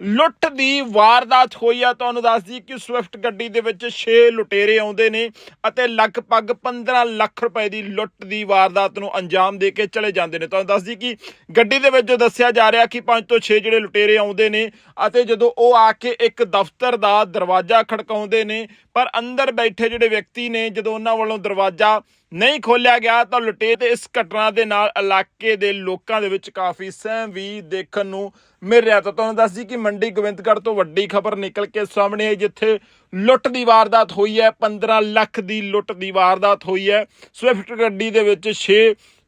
ਲੁੱਟ ਦੀ ਵਾਰਦਾਤ ਹੋਈ ਆ, ਤੁਹਾਨੂੰ ਦੱਸ ਦਈਏ ਕਿ ਸਵਿਫਟ ਗੱਡੀ ਦੇ ਵਿੱਚ 6 ਲੁਟੇਰੇ ਆਉਂਦੇ ਨੇ ਅਤੇ ਲਗਭਗ 15 ਲੱਖ ਰੁਪਏ ਦੀ ਲੁੱਟ ਦੀ ਵਾਰਦਾਤ ਨੂੰ ਅੰਜਾਮ ਦੇ ਕੇ ਚਲੇ ਜਾਂਦੇ ਨੇ। ਤੁਹਾਨੂੰ ਦੱਸ ਦਈਏ ਕਿ ਗੱਡੀ ਦੇ ਵਿੱਚ ਜੋ ਦੱਸਿਆ ਜਾ ਰਿਹਾ ਕਿ 5 ਤੋਂ 6 ਜਿਹੜੇ ਲੁਟੇਰੇ ਆਉਂਦੇ ਨੇ ਅਤੇ ਜਦੋਂ ਉਹ ਆ ਕੇ ਇੱਕ ਦਫ਼ਤਰ ਦਾ ਦਰਵਾਜ਼ਾ ਖੜਕਾਉਂਦੇ ਨੇ, ਪਰ ਅੰਦਰ ਬੈਠੇ ਜਿਹੜੇ ਵਿਅਕਤੀ ਨੇ, ਜਦੋਂ ਉਹਨਾਂ ਵੱਲੋਂ ਦਰਵਾਜ਼ਾ ਨਹੀਂ ਖੋਲਿਆ ਗਿਆ ਤਾਂ ਲੁਟੇਰੇ ਤੇ ਇਸ ਘਟਨਾ ਦੇ ਨਾਲ ਇਲਾਕੇ ਦੇ ਲੋਕਾਂ ਦੇ ਵਿੱਚ ਕਾਫੀ ਸਹਿਮ ਵੀ ਦੇਖਣ ਨੂੰ ਮਿਲ ਰਿਹਾ ਤਾਂ ਤੁਹਾਨੂੰ ਦੱਸ ਜੀ ਕਿ ਮੰਡੀ ਗੋਬਿੰਦਗੜ੍ਹ ਤੋਂ ਵੱਡੀ ਖਬਰ ਨਿਕਲ ਕੇ ਸਾਹਮਣੇ ਆਈ, ਜਿੱਥੇ ਲੁੱਟ ਦੀ ਵਾਰਦਾਤ ਹੋਈ ਹੈ। 15 ਲੱਖ ਦੀ ਲੁੱਟ ਦੀ ਵਾਰਦਾਤ ਹੋਈ ਹੈ। ਸਵਿਫਟ ਗੱਡੀ ਦੇ ਵਿੱਚ 6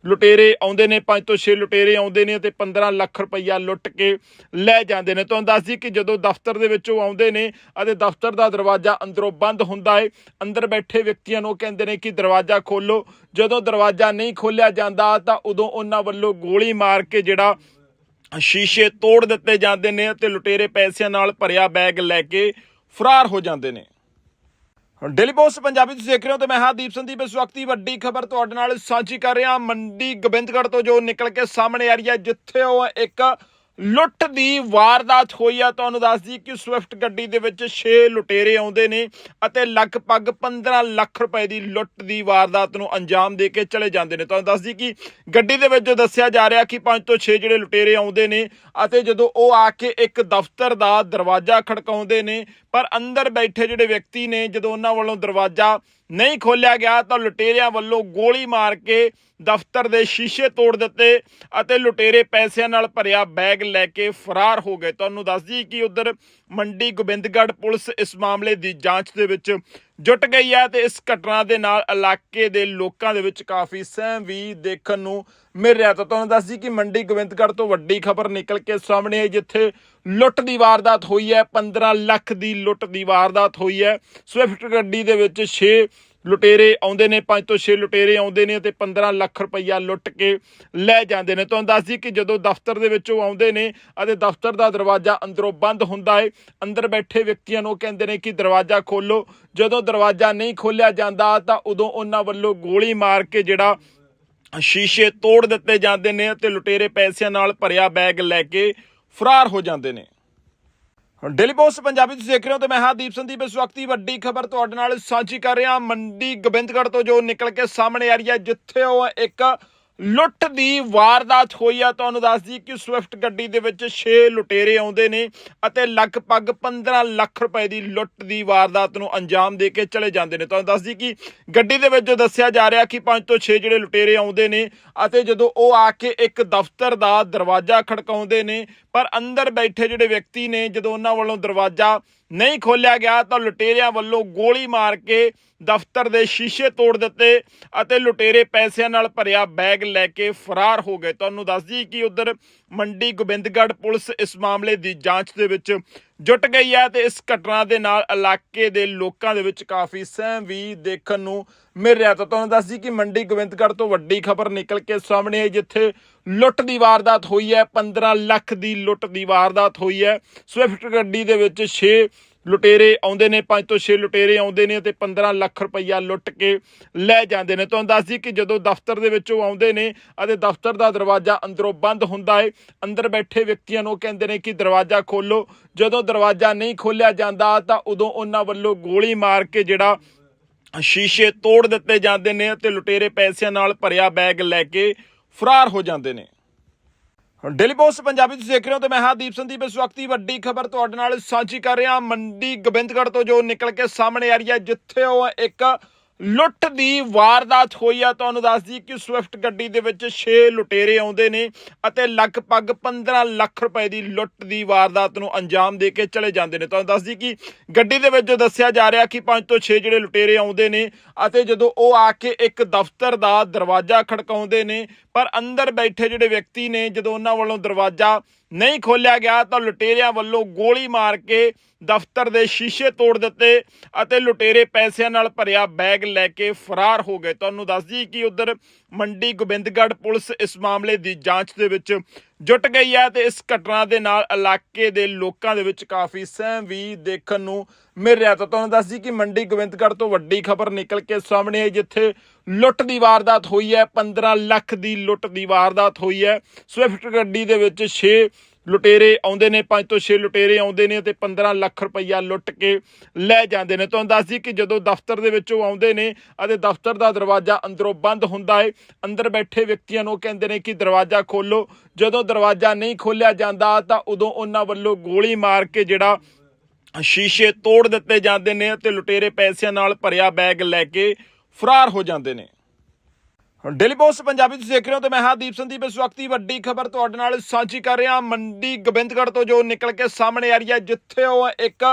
ਲੁਟੇਰੇ ਆਉਂਦੇ ਨੇ 5 ਤੋਂ 6 ਲੁਟੇਰੇ ਆਉਂਦੇ ਨੇ ਤੇ 15 ਲੱਖ ਰੁਪਈਆ ਲੁੱਟ ਕੇ ਲੈ ਜਾਂਦੇ ਨੇ। ਤੁਹਾਨੂੰ ਦੱਸ ਦਈਏ ਕਿ ਜਦੋਂ ਦਫ਼ਤਰ ਦੇ ਵਿੱਚ ਉਹ ਆਉਂਦੇ ਨੇ ਅਤੇ ਦਫ਼ਤਰ ਦਾ ਦਰਵਾਜ਼ਾ ਅੰਦਰੋਂ ਬੰਦ ਹੁੰਦਾ ਹੈ, ਅੰਦਰ ਬੈਠੇ ਵਿਅਕਤੀਆਂ ਨੂੰ ਕਹਿੰਦੇ ਨੇ ਕਿ ਦਰਵਾਜ਼ਾ ਖੋਲੋ ਜਦੋਂ ਦਰਵਾਜ਼ਾ ਨਹੀਂ ਖੋਲਿਆ ਜਾਂਦਾ ਤਾਂ ਉਦੋਂ ਉਹਨਾਂ ਵੱਲੋਂ ਗੋਲੀ ਮਾਰ ਕੇ ਜਿਹੜਾ ਸ਼ੀਸ਼ੇ ਤੋੜ ਦਿੱਤੇ ਜਾਂਦੇ ਨੇ ਅਤੇ ਲੁਟੇਰੇ ਪੈਸਿਆਂ ਨਾਲ ਭਰਿਆ ਬੈਗ ਲੈ ਕੇ ਫਰਾਰ ਹੋ ਜਾਂਦੇ ਨੇ। ਡੇਲੀ ਪੋਸਟ ਪੰਜਾਬੀ ਤੁਸੀਂ ਦੇਖ ਰਹੇ ਹੋ ਤੇ ਮੈਂ ਹਾਂ ਦੀਪ ਸੰਦੀਪ ਇਸ ਵਕਤ ਦੀ ਵੱਡੀ ਖਬਰ ਤੁਹਾਡੇ ਨਾਲ ਸਾਂਝੀ ਕਰ ਰਿਹਾ। ਮੰਡੀ ਗੋਬਿੰਦਗੜ੍ਹ ਤੋਂ ਜੋ ਨਿਕਲ ਕੇ ਸਾਹਮਣੇ ਆ ਰਹੀ ਹੈ, ਜਿੱਥੇ ਉਹ ਇੱਕ ਲੁੱਟ ਦੀ ਵਾਰਦਾਤ ਹੋਈ ਆ। ਤੁਹਾਨੂੰ ਦੱਸ ਦਈਏ ਕਿ ਸਵਿਫਟ ਗੱਡੀ ਦੇ ਵਿੱਚ 6 ਲੁਟੇਰੇ ਆਉਂਦੇ ਨੇ ਅਤੇ ਲਗਭਗ 15 ਲੱਖ ਰੁਪਏ ਦੀ ਲੁੱਟ ਦੀ ਵਾਰਦਾਤ ਨੂੰ ਅੰਜਾਮ ਦੇ ਕੇ ਚਲੇ ਜਾਂਦੇ ਨੇ। ਤੁਹਾਨੂੰ ਦੱਸ ਦਈਏ ਕਿ ਗੱਡੀ ਦੇ ਵਿੱਚ ਜੋ ਦੱਸਿਆ ਜਾ ਰਿਹਾ ਕਿ 5 ਤੋਂ 6 ਜਿਹੜੇ ਲੁਟੇਰੇ ਆਉਂਦੇ ਨੇ ਅਤੇ ਜਦੋਂ ਉਹ ਆ ਕੇ ਇੱਕ ਦਫ਼ਤਰ ਦਾ ਦਰਵਾਜ਼ਾ ਖੜਕਾਉਂਦੇ ਨੇ, ਪਰ ਅੰਦਰ ਬੈਠੇ ਜਿਹੜੇ ਵਿਅਕਤੀ ਨੇ, ਜਦੋਂ ਉਹਨਾਂ ਵੱਲੋਂ ਦਰਵਾਜ਼ਾ ਨਹੀਂ ਖੋਲਿਆ ਗਿਆ ਤਾਂ ਲੁਟੇਰਿਆਂ ਵੱਲੋਂ ਗੋਲੀ ਮਾਰ ਕੇ ਦਫ਼ਤਰ ਦੇ ਸ਼ੀਸ਼ੇ ਤੋੜ ਦਿੱਤੇ ਅਤੇ ਲੁਟੇਰੇ ਪੈਸਿਆਂ ਨਾਲ ਭਰਿਆ ਬੈਗ ਲੈ ਕੇ ਫਰਾਰ ਹੋ ਗਏ। ਤੁਹਾਨੂੰ ਦੱਸ ਦਈਏ ਕਿ ਉਧਰ ਮੰਡੀ ਗੋਬਿੰਦਗੜ੍ਹ ਪੁਲਿਸ ਇਸ ਮਾਮਲੇ ਦੀ ਜਾਂਚ ਦੇ ਵਿੱਚ ਜੁਟ ਗਈ ਹੈ ਤੇ ਇਸ ਘਟਨਾ ਦੇ ਨਾਲ ਇਲਾਕੇ ਦੇ ਲੋਕਾਂ ਦੇ ਵਿੱਚ ਕਾਫੀ ਸਹਿਮ ਵੀ ਦੇਖਣ ਨੂੰ ਮਿਲ ਰਿਹਾ ਤਾਂ ਤੁਹਾਨੂੰ ਦੱਸ ਜੀ ਕਿ ਮੰਡੀ ਗੋਬਿੰਦਗੜ੍ਹ ਤੋਂ ਵੱਡੀ ਖਬਰ ਨਿਕਲ ਕੇ ਸਾਹਮਣੇ ਆਈ, ਜਿੱਥੇ ਲੁੱਟ ਦੀ ਵਾਰਦਾਤ ਹੋਈ ਹੈ 15 ਲੱਖ ਦੀ ਲੁੱਟ ਦੀ ਵਾਰਦਾਤ ਹੋਈ ਹੈ। ਸਵਿਫਟ ਗੱਡੀ ਦੇ ਵਿੱਚ 6 ਲੁਟੇਰੇ ਆਉਂਦੇ ਨੇ 5 ਤੋਂ 6 ਲੁਟੇਰੇ ਆਉਂਦੇ ਨੇ ਤੇ 15 ਲੱਖ ਰੁਪਈਆ ਲੁੱਟ ਕੇ ਲੈ ਜਾਂਦੇ ਨੇ। ਤੁਹਾਨੂੰ ਦੱਸ ਦਈਏ ਕਿ ਜਦੋਂ ਦਫ਼ਤਰ ਦੇ ਵਿੱਚ ਉਹ ਆਉਂਦੇ ਨੇ ਅਤੇ ਦਫ਼ਤਰ ਦਾ ਦਰਵਾਜ਼ਾ ਅੰਦਰੋਂ ਬੰਦ ਹੁੰਦਾ ਹੈ, ਅੰਦਰ ਬੈਠੇ ਵਿਅਕਤੀਆਂ ਨੂੰ ਕਹਿੰਦੇ ਨੇ ਕਿ ਦਰਵਾਜ਼ਾ ਖੋਲੋ ਜਦੋਂ ਦਰਵਾਜ਼ਾ ਨਹੀਂ ਖੋਲਿਆ ਜਾਂਦਾ ਤਾਂ ਉਦੋਂ ਉਹਨਾਂ ਵੱਲੋਂ ਗੋਲੀ ਮਾਰ ਕੇ ਜਿਹੜਾ ਸ਼ੀਸ਼ੇ ਤੋੜ ਦਿੱਤੇ ਜਾਂਦੇ ਨੇ ਅਤੇ ਲੁਟੇਰੇ ਪੈਸਿਆਂ ਨਾਲ ਭਰਿਆ ਬੈਗ ਲੈ ਕੇ ਫਰਾਰ ਹੋ ਜਾਂਦੇ ਨੇ। ਡੇਲੀ ਪੋਸਟ ਪੰਜਾਬੀ ਤੁਸੀਂ ਦੇਖ ਰਹੇ ਹੋ ਤੇ ਮੈਂ ਹਾਂ ਦੀਪ ਸੰਦੀਪ ਇਸ ਵਕਤ ਦੀ ਵੱਡੀ ਖਬਰ ਤੁਹਾਡੇ ਨਾਲ ਸਾਂਝੀ ਕਰ ਰਿਹਾ। ਮੰਡੀ ਗੋਬਿੰਦਗੜ੍ਹ ਤੋਂ ਜੋ ਨਿਕਲ ਕੇ ਸਾਹਮਣੇ ਆ ਰਹੀ ਹੈ, ਜਿੱਥੇ ਉਹ ਇੱਕ ਲੁੱਟ ਦੀ ਵਾਰਦਾਤ ਹੋਈ ਆ। ਤੁਹਾਨੂੰ ਦੱਸ ਦਈਏ ਕਿ ਸਵਿਫਟ ਗੱਡੀ ਦੇ ਵਿੱਚ 6 ਲੁਟੇਰੇ ਆਉਂਦੇ ਨੇ ਅਤੇ ਲਗਭਗ 15 ਲੱਖ ਰੁਪਏ ਦੀ ਲੁੱਟ ਦੀ ਵਾਰਦਾਤ ਨੂੰ ਅੰਜਾਮ ਦੇ ਕੇ ਚਲੇ ਜਾਂਦੇ ਨੇ। ਤੁਹਾਨੂੰ ਦੱਸ ਦਈਏ ਕਿ ਗੱਡੀ ਦੇ ਵਿੱਚ ਜੋ ਦੱਸਿਆ ਜਾ ਰਿਹਾ ਕਿ 5 ਤੋਂ 6 ਜਿਹੜੇ ਲੁਟੇਰੇ ਆਉਂਦੇ ਨੇ ਅਤੇ ਜਦੋਂ ਉਹ ਆ ਕੇ ਇੱਕ ਦਫ਼ਤਰ ਦਾ ਦਰਵਾਜ਼ਾ ਖੜਕਾਉਂਦੇ ਨੇ, ਪਰ ਅੰਦਰ ਬੈਠੇ ਜਿਹੜੇ ਵਿਅਕਤੀ ਨੇ, ਜਦੋਂ ਉਹਨਾਂ ਵੱਲੋਂ ਦਰਵਾਜ਼ਾ ਨਹੀਂ ਖੋਲਿਆ ਗਿਆ ਤਾਂ ਲੁਟੇਰਿਆਂ ਵੱਲੋਂ ਗੋਲੀ ਮਾਰ ਕੇ ਦਫ਼ਤਰ ਦੇ ਸ਼ੀਸ਼ੇ ਤੋੜ ਦਿੱਤੇ ਅਤੇ ਲੁਟੇਰੇ ਪੈਸਿਆਂ ਨਾਲ ਭਰਿਆ ਬੈਗ ਲੈ ਕੇ ਫਰਾਰ ਹੋ ਗਏ। ਤੁਹਾਨੂੰ ਦੱਸ ਦਈਏ ਕਿ ਉਧਰ ਮੰਡੀ ਗੋਬਿੰਦਗੜ੍ਹ ਪੁਲਿਸ ਇਸ ਮਾਮਲੇ ਦੀ ਜਾਂਚ ਦੇ ਵਿੱਚ ਜੁਟ ਗਈ ਹੈ ਤੇ ਇਸ ਘਟਨਾ ਦੇ ਨਾਲ ਇਲਾਕੇ ਦੇ ਲੋਕਾਂ ਦੇ ਵਿੱਚ ਕਾਫੀ ਸਹਿਮ ਵੀ ਦੇਖਣ ਨੂੰ ਮਿਲ ਰਿਹਾ। ਤਾਂ ਤੁਹਾਨੂੰ ਦੱਸ ਦੱਸਦੀ ਕਿ ਮੰਡੀ ਗੋਬਿੰਦਗੜ੍ਹ ਤੋਂ ਵੱਡੀ ਖਬਰ ਨਿਕਲ ਕੇ ਸਾਹਮਣੇ ਆਈ, ਜਿੱਥੇ ਲੁੱਟ ਦੀ ਵਾਰਦਾਤ ਹੋਈ ਹੈ 15 ਲੱਖ ਦੀ ਲੁੱਟ ਦੀ ਵਾਰਦਾਤ ਹੋਈ ਹੈ। ਸਵਿਫਟ ਗੱਡੀ ਦੇ ਵਿੱਚ 6 ਲੁਟੇਰੇ ਆਉਂਦੇ ਨੇ, ਪੰਜ ਤੋਂ 6 ਲੁਟੇਰੇ ਆਉਂਦੇ ਨੇ ਤੇ 15 ਲੱਖ ਰੁਪਈਆ ਲੁੱਟ ਕੇ ਲੈ ਜਾਂਦੇ ਨੇ। ਤੁਹਾਨੂੰ ਦੱਸਦੀ ਕਿ ਜਦੋਂ ਦਫ਼ਤਰ ਦੇ ਵਿੱਚੋਂ ਆਉਂਦੇ ਨੇ ਅਤੇ ਦਫ਼ਤਰ ਦਾ ਦਰਵਾਜ਼ਾ ਅੰਦਰੋਂ ਬੰਦ ਹੁੰਦਾ ਹੈ, ਅੰਦਰ ਬੈਠੇ ਵਿਅਕਤੀਆਂ ਨੂੰ ਕਹਿੰਦੇ ਨੇ ਕਿ ਦਰਵਾਜ਼ਾ ਖੋਲੋ ਜਦੋਂ ਦਰਵਾਜ਼ਾ ਨਹੀਂ ਖੋਲਿਆ ਜਾਂਦਾ ਤਾਂ ਉਦੋਂ ਉਹਨਾਂ ਵੱਲੋਂ ਗੋਲੀ ਮਾਰ ਕੇ ਜਿਹੜਾ ਸ਼ੀਸ਼ੇ ਤੋੜ ਦਿੱਤੇ ਜਾਂਦੇ ਨੇ ਤੇ ਲੁਟੇਰੇ ਪੈਸਿਆਂ ਨਾਲ ਭਰਿਆ ਬੈਗ ਲੈ ਕੇ ਫਰਾਰ ਹੋ ਜਾਂਦੇ ਨੇ। ਡੇਲੀ ਪੋਸਟ ਪੰਜਾਬੀ ਤੁਸੀਂ ਦੇਖ ਰਹੇ ਹੋ ਤੇ ਮੈਂ ਹਾਂ ਦੀਪ ਸੰਦੀਪ, ਇਸ ਵਕਤ ਦੀ ਵੱਡੀ ਖਬਰ ਤੁਹਾਡੇ ਨਾਲ ਸਾਂਝੀ ਕਰ ਰਿਹਾ। ਮੰਡੀ ਗੋਬਿੰਦਗੜ੍ਹ ਤੋਂ ਜੋ ਨਿਕਲ ਕੇ ਸਾਹਮਣੇ ਆ ਰਹੀ ਹੈ, ਜਿੱਥੇ ਉਹ ਇੱਕ ਲੁੱਟ ਦੀ ਵਾਰਦਾਤ ਹੋਈ ਆ। ਤੁਹਾਨੂੰ ਦੱਸਦੀ ਕਿ ਸਵਿਫਟ ਗੱਡੀ ਦੇ ਵਿੱਚ 6 ਲੁਟੇਰੇ ਆਉਂਦੇ ਨੇ ਅਤੇ ਲਗਭਗ 15 ਲੱਖ ਰੁਪਏ ਦੀ ਲੁੱਟ ਦੀ ਵਾਰਦਾਤ ਨੂੰ ਅੰਜਾਮ ਦੇ ਕੇ ਚਲੇ ਜਾਂਦੇ ਨੇ। ਤੁਹਾਨੂੰ ਦੱਸਦੀ ਕਿ ਗੱਡੀ ਦੇ ਵਿੱਚ ਜੋ ਦੱਸਿਆ ਜਾ ਰਿਹਾ ਕਿ 5 ਤੋਂ 6 ਜਿਹੜੇ ਲੁਟੇਰੇ ਆਉਂਦੇ ਨੇ ਅਤੇ ਜਦੋਂ ਉਹ ਆ ਕੇ ਇੱਕ ਦਫ਼ਤਰ ਦਾ ਦਰਵਾਜ਼ਾ ਖੜਕਾਉਂਦੇ ਨੇ, ਪਰ ਅੰਦਰ ਬੈਠੇ ਜਿਹੜੇ ਵਿਅਕਤੀ ਨੇ, ਜਦੋਂ ਉਹਨਾਂ ਵੱਲੋਂ ਦਰਵਾਜ਼ਾ ਨਹੀਂ ਖੋਲਿਆ ਗਿਆ ਤਾਂ ਲੁਟੇਰਿਆਂ ਵੱਲੋਂ ਗੋਲੀ ਮਾਰ ਕੇ ਦਫ਼ਤਰ ਦੇ ਸ਼ੀਸ਼ੇ ਤੋੜ ਦਿੱਤੇ ਅਤੇ ਲੁਟੇਰੇ ਪੈਸਿਆਂ ਨਾਲ ਭਰਿਆ ਬੈਗ ਲੈ ਕੇ ਫਰਾਰ ਹੋ ਗਏ। ਤੁਹਾਨੂੰ ਦੱਸ ਦੱਸਦੀ ਕਿ ਉਧਰ ਮੰਡੀ ਗੋਬਿੰਦਗੜ੍ਹ ਪੁਲਿਸ ਇਸ ਮਾਮਲੇ ਦੀ ਜਾਂਚ ਦੇ ਵਿੱਚ ਜੁਟ ਗਈ ਹੈ ਤੇ ਇਸ ਘਟਨਾ ਦੇ ਨਾਲ ਇਲਾਕੇ ਦੇ ਲੋਕਾਂ ਦੇ ਵਿੱਚ ਕਾਫੀ ਸਹਿਮ ਵੀ ਦੇਖਣ ਨੂੰ ਮਿਲ ਰਿਹਾ। ਤਾਂ ਤੁਹਾਨੂੰ ਦੱਸ ਦੱਸਦੀ ਕਿ ਮੰਡੀ ਗੋਬਿੰਦਗੜ੍ਹ ਤੋਂ ਵੱਡੀ ਖਬਰ ਨਿਕਲ ਕੇ ਸਾਹਮਣੇ ਆਈ, ਜਿੱਥੇ ਲੁੱਟ ਦੀ ਵਾਰਦਾਤ ਹੋਈ ਹੈ 15 ਲੱਖ ਦੀ ਲੁੱਟ ਦੀ ਵਾਰਦਾਤ ਹੋਈ ਹੈ। ਸਵਿਫਟ ਗੱਡੀ ਦੇ ਵਿੱਚ 6 ਲੁਟੇਰੇ ਆਉਂਦੇ ਨੇ, ਪੰਜ ਤੋਂ 6 ਲੁਟੇਰੇ ਆਉਂਦੇ ਨੇ ਤੇ 15 ਲੱਖ ਰੁਪਈਆ ਲੁੱਟ ਕੇ ਲੈ ਜਾਂਦੇ ਨੇ। ਤੁਹਾਨੂੰ ਦੱਸਦੀ ਕਿ ਜਦੋਂ ਦਫ਼ਤਰ ਦੇ ਵਿੱਚੋਂ ਆਉਂਦੇ ਨੇ ਅਤੇ ਦਫ਼ਤਰ ਦਾ ਦਰਵਾਜ਼ਾ ਅੰਦਰੋਂ ਬੰਦ ਹੁੰਦਾ ਹੈ, ਅੰਦਰ ਬੈਠੇ ਵਿਅਕਤੀਆਂ ਨੂੰ ਕਹਿੰਦੇ ਨੇ ਕਿ ਦਰਵਾਜ਼ਾ ਖੋਲੋ ਜਦੋਂ ਦਰਵਾਜ਼ਾ ਨਹੀਂ ਖੋਲਿਆ ਜਾਂਦਾ ਤਾਂ ਉਦੋਂ ਉਹਨਾਂ ਵੱਲੋਂ ਗੋਲੀ ਮਾਰ ਕੇ ਜਿਹੜਾ ਸ਼ੀਸ਼ੇ ਤੋੜ ਦਿੱਤੇ ਜਾਂਦੇ ਨੇ ਤੇ ਲੁਟੇਰੇ ਪੈਸਿਆਂ ਨਾਲ ਭਰਿਆ ਬੈਗ ਲੈ ਕੇ ਫਰਾਰ ਹੋ ਜਾਂਦੇ ਨੇ। ਡੇਲੀ ਪੋਸਟ ਪੰਜਾਬੀ ਤੁਸੀਂ ਦੇਖ ਰਹੇ ਹੋ ਤੇ ਮੈਂ ਹਾਂ ਦੀਪ ਸੰਦੀਪ, ਇਸ ਵਕਤ ਦੀ ਵੱਡੀ ਖਬਰ ਤੁਹਾਡੇ ਨਾਲ ਸਾਂਝੀ ਕਰ ਰਿਹਾ। ਮੰਡੀ ਗੋਬਿੰਦਗੜ੍ਹ ਤੋਂ ਜੋ ਨਿਕਲ ਕੇ ਸਾਹਮਣੇ ਆ ਰਹੀ ਹੈ, ਜਿੱਥੇ ਉਹ ਇੱਕ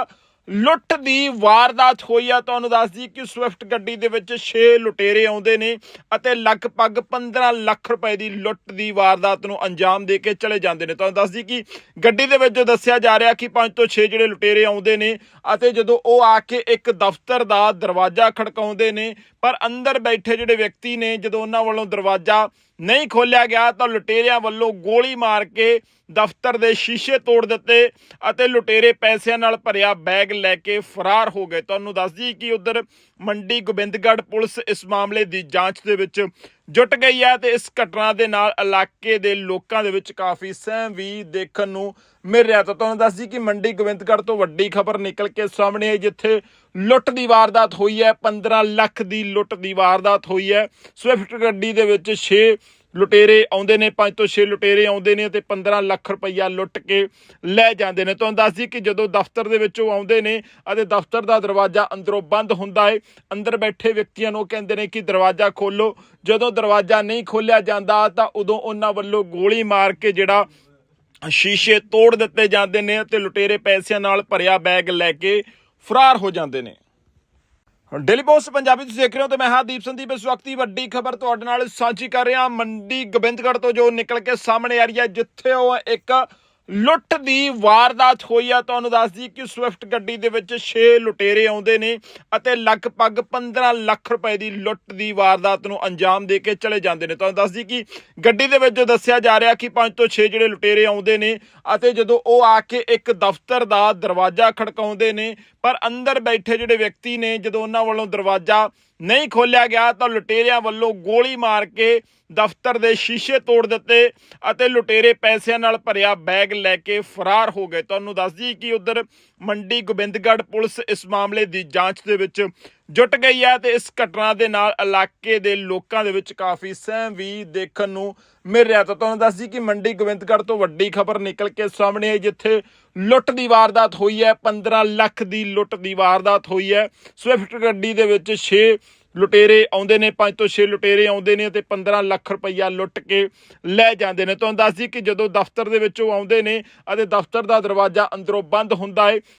ਲੁੱਟ ਦੀ ਵਾਰਦਾਤ ਹੋਈ ਆ। ਤੁਹਾਨੂੰ ਦੱਸਦੀ ਕਿ ਸਵਿਫਟ ਗੱਡੀ ਦੇ ਵਿੱਚ 6 ਲੁਟੇਰੇ ਆਉਂਦੇ ਨੇ ਅਤੇ ਲਗਭਗ 15 ਲੱਖ ਰੁਪਏ ਦੀ ਲੁੱਟ ਦੀ ਵਾਰਦਾਤ ਨੂੰ ਅੰਜਾਮ ਦੇ ਕੇ ਚਲੇ ਜਾਂਦੇ ਨੇ। ਤੁਹਾਨੂੰ ਦੱਸਦੀ ਕਿ ਗੱਡੀ ਦੇ ਵਿੱਚ ਜੋ ਦੱਸਿਆ ਜਾ ਰਿਹਾ ਕਿ 5 ਤੋਂ 6 ਜਿਹੜੇ ਲੁਟੇਰੇ ਆਉਂਦੇ ਨੇ ਅਤੇ ਜਦੋਂ ਉਹ ਆ ਕੇ ਇੱਕ ਦਫ਼ਤਰ ਦਾ ਦਰਵਾਜ਼ਾ ਖੜਕਾਉਂਦੇ ਨੇ, ਪਰ ਅੰਦਰ ਬੈਠੇ ਜਿਹੜੇ ਵਿਅਕਤੀ ਨੇ, ਜਦੋਂ ਉਹਨਾਂ ਵੱਲੋਂ ਦਰਵਾਜ਼ਾ ਨਹੀਂ ਖੋਲਿਆ ਗਿਆ ਤਾਂ ਲੁਟੇਰਿਆਂ ਵੱਲੋਂ ਗੋਲੀ ਮਾਰ ਕੇ ਦਫ਼ਤਰ ਦੇ ਸ਼ੀਸ਼ੇ ਤੋੜ ਦਿੱਤੇ ਅਤੇ ਲੁਟੇਰੇ ਪੈਸਿਆਂ ਨਾਲ ਭਰਿਆ ਬੈਗ ਲੈ ਕੇ ਫਰਾਰ ਹੋ ਗਏ। ਤੁਹਾਨੂੰ ਦੱਸ ਦੱਸਦੀ ਕਿ ਉਧਰ ਮੰਡੀ ਗੋਬਿੰਦਗੜ੍ਹ ਪੁਲਿਸ ਇਸ ਮਾਮਲੇ ਦੀ ਜਾਂਚ ਦੇ ਵਿੱਚ ਜੁਟ ਗਈ ਹੈ ਤੇ ਇਸ ਘਟਨਾ ਦੇ ਨਾਲ ਇਲਾਕੇ ਦੇ ਲੋਕਾਂ ਦੇ ਵਿੱਚ ਕਾਫੀ ਸਹਿਮ ਵੀ ਦੇਖਣ ਨੂੰ ਮਿਲ ਰਿਹਾ। ਤਾਂ ਤੁਹਾਨੂੰ ਦੱਸ ਦੱਸਦੀ ਕਿ ਮੰਡੀ ਗੋਬਿੰਦਗੜ੍ਹ ਤੋਂ ਵੱਡੀ ਖਬਰ ਨਿਕਲ ਕੇ ਸਾਹਮਣੇ ਆਈ, ਜਿੱਥੇ ਲੁੱਟ ਦੀ ਵਾਰਦਾਤ ਹੋਈ ਹੈ 15 ਲੱਖ ਦੀ ਲੁੱਟ ਦੀ ਵਾਰਦਾਤ ਹੋਈ ਹੈ। ਸਵਿਫਟ ਗੱਡੀ ਦੇ ਵਿੱਚ 6 ਲੁਟੇਰੇ ਆਉਂਦੇ ਨੇ, ਪੰਜ ਤੋਂ 6 ਲੁਟੇਰੇ ਆਉਂਦੇ ਨੇ ਤੇ 15 ਲੱਖ ਰੁਪਈਆ ਲੁੱਟ ਕੇ ਲੈ ਜਾਂਦੇ ਨੇ। ਤੁਹਾਨੂੰ ਦੱਸਦੀ ਕਿ ਜਦੋਂ ਦਫ਼ਤਰ ਦੇ ਵਿੱਚੋਂ ਆਉਂਦੇ ਨੇ ਅਤੇ ਦਫ਼ਤਰ ਦਾ ਦਰਵਾਜ਼ਾ ਅੰਦਰੋਂ ਬੰਦ ਹੁੰਦਾ ਹੈ, ਅੰਦਰ ਬੈਠੇ ਵਿਅਕਤੀਆਂ ਨੂੰ ਕਹਿੰਦੇ ਨੇ ਕਿ ਦਰਵਾਜ਼ਾ ਖੋਲੋ ਜਦੋਂ ਦਰਵਾਜ਼ਾ ਨਹੀਂ ਖੋਲਿਆ ਜਾਂਦਾ ਤਾਂ ਉਦੋਂ ਉਹਨਾਂ ਵੱਲੋਂ ਗੋਲੀ ਮਾਰ ਕੇ ਜਿਹੜਾ ਸ਼ੀਸ਼ੇ ਤੋੜ ਦਿੱਤੇ ਜਾਂਦੇ ਨੇ ਤੇ ਲੁਟੇਰੇ ਪੈਸਿਆਂ ਨਾਲ ਭਰਿਆ ਬੈਗ ਲੈ ਕੇ ਫਰਾਰ ਹੋ ਜਾਂਦੇ ਨੇ। ਡੇਲੀ ਪੋਸਟ ਪੰਜਾਬੀ ਤੁਸੀਂ ਦੇਖ ਰਹੇ ਹੋ ਤੇ ਮੈਂ ਹਾਂ ਦੀਪ ਸੰਦੀਪ, ਇਸ ਵਕਤ ਦੀ ਵੱਡੀ ਖਬਰ ਤੁਹਾਡੇ ਨਾਲ ਸਾਂਝੀ ਕਰ ਰਿਹਾ। ਮੰਡੀ ਗੋਬਿੰਦਗੜ੍ਹ ਤੋਂ ਜੋ ਨਿਕਲ ਕੇ ਸਾਹਮਣੇ ਆ ਰਹੀ ਹੈ, ਜਿੱਥੇ ਉਹ ਇੱਕ ਲੁੱਟ ਦੀ ਵਾਰਦਾਤ ਹੋਈ ਆ, ਤੁਹਾਨੂੰ ਦੱਸਦੀ ਕਿ ਸਵਿਫਟ ਗੱਡੀ ਦੇ ਵਿੱਚ 6 ਲੁਟੇਰੇ ਆਉਂਦੇ ਨੇ ਅਤੇ ਲਗਭਗ 15 ਲੱਖ ਰੁਪਏ ਦੀ ਲੁੱਟ ਦੀ ਵਾਰਦਾਤ ਨੂੰ ਅੰਜਾਮ ਦੇ ਕੇ ਚਲੇ ਜਾਂਦੇ ਨੇ। ਤੁਹਾਨੂੰ ਦੱਸ ਦੱਸਦੀ ਕਿ ਗੱਡੀ ਦੇ ਵਿੱਚ ਜੋ ਦੱਸਿਆ ਜਾ ਰਿਹਾ ਕਿ 5 ਤੋਂ 6 ਜਿਹੜੇ ਲੁਟੇਰੇ ਆਉਂਦੇ ਨੇ ਅਤੇ ਜਦੋਂ ਉਹ ਆ ਕੇ ਇੱਕ ਦਫ਼ਤਰ ਦਾ ਦਰਵਾਜ਼ਾ ਖੜਕਾਉਂਦੇ ਨੇ, ਪਰ ਅੰਦਰ ਬੈਠੇ ਜਿਹੜੇ ਵਿਅਕਤੀ ਨੇ, ਜਦੋਂ ਉਹਨਾਂ ਵੱਲੋਂ ਦਰਵਾਜ਼ਾ ਨਹੀਂ ਖੋਲਿਆ ਗਿਆ ਤਾਂ ਲੁਟੇਰਿਆਂ ਵੱਲੋਂ ਗੋਲੀ ਮਾਰ ਕੇ ਦਫ਼ਤਰ ਦੇ ਸ਼ੀਸ਼ੇ ਤੋੜ ਦਿੱਤੇ ਅਤੇ ਲੁਟੇਰੇ ਪੈਸਿਆਂ ਨਾਲ ਭਰਿਆ ਬੈਗ ਲੈ ਕੇ ਫਰਾਰ ਹੋ ਗਏ। ਤੁਹਾਨੂੰ ਦੱਸ ਦੱਸਦੀ ਕਿ ਉਧਰ ਮੰਡੀ ਗੋਬਿੰਦਗੜ੍ਹ ਪੁਲਿਸ ਇਸ ਮਾਮਲੇ ਦੀ ਜਾਂਚ ਦੇ ਵਿੱਚ ਜੁਟ ਗਈ ਹੈ ਤੇ ਇਸ ਘਟਨਾ ਦੇ ਨਾਲ ਇਲਾਕੇ ਦੇ ਲੋਕਾਂ ਦੇ ਵਿੱਚ ਕਾਫੀ ਸਹਿਮ ਵੀ ਦੇਖਣ ਨੂੰ ਮਿਲ ਰਿਹਾ। ਤਾਂ ਤੁਹਾਨੂੰ ਦੱਸ ਦੱਸਦੀ ਕਿ ਮੰਡੀ ਗੋਬਿੰਦਗੜ੍ਹ ਤੋਂ ਵੱਡੀ ਖਬਰ ਨਿਕਲ ਕੇ ਸਾਹਮਣੇ ਆਈ, ਜਿੱਥੇ ਲੁੱਟ ਦੀ ਵਾਰਦਾਤ ਹੋਈ ਹੈ 15 ਲੱਖ ਦੀ ਲੁੱਟ ਦੀ ਵਾਰਦਾਤ ਹੋਈ ਹੈ। ਸਵਿਫਟ ਗੱਡੀ ਦੇ ਵਿੱਚ 6 ਲੁਟੇਰੇ ਆਉਂਦੇ ਨੇ, ਪੰਜ ਤੋਂ 6 ਲੁਟੇਰੇ ਆਉਂਦੇ ਨੇ ਤੇ 15 ਲੱਖ ਰੁਪਈਆ ਲੁੱਟ ਕੇ ਲੈ ਜਾਂਦੇ ਨੇ। ਤੁਹਾਨੂੰ ਦੱਸਦੀ ਕਿ ਜਦੋਂ ਦਫ਼ਤਰ ਦੇ ਵਿੱਚੋਂ ਆਉਂਦੇ ਨੇ ਅਤੇ ਦਫ਼ਤਰ ਦਾ ਦਰਵਾਜ਼ਾ ਅੰਦਰੋਂ ਬੰਦ ਹੁੰਦਾ ਹੈ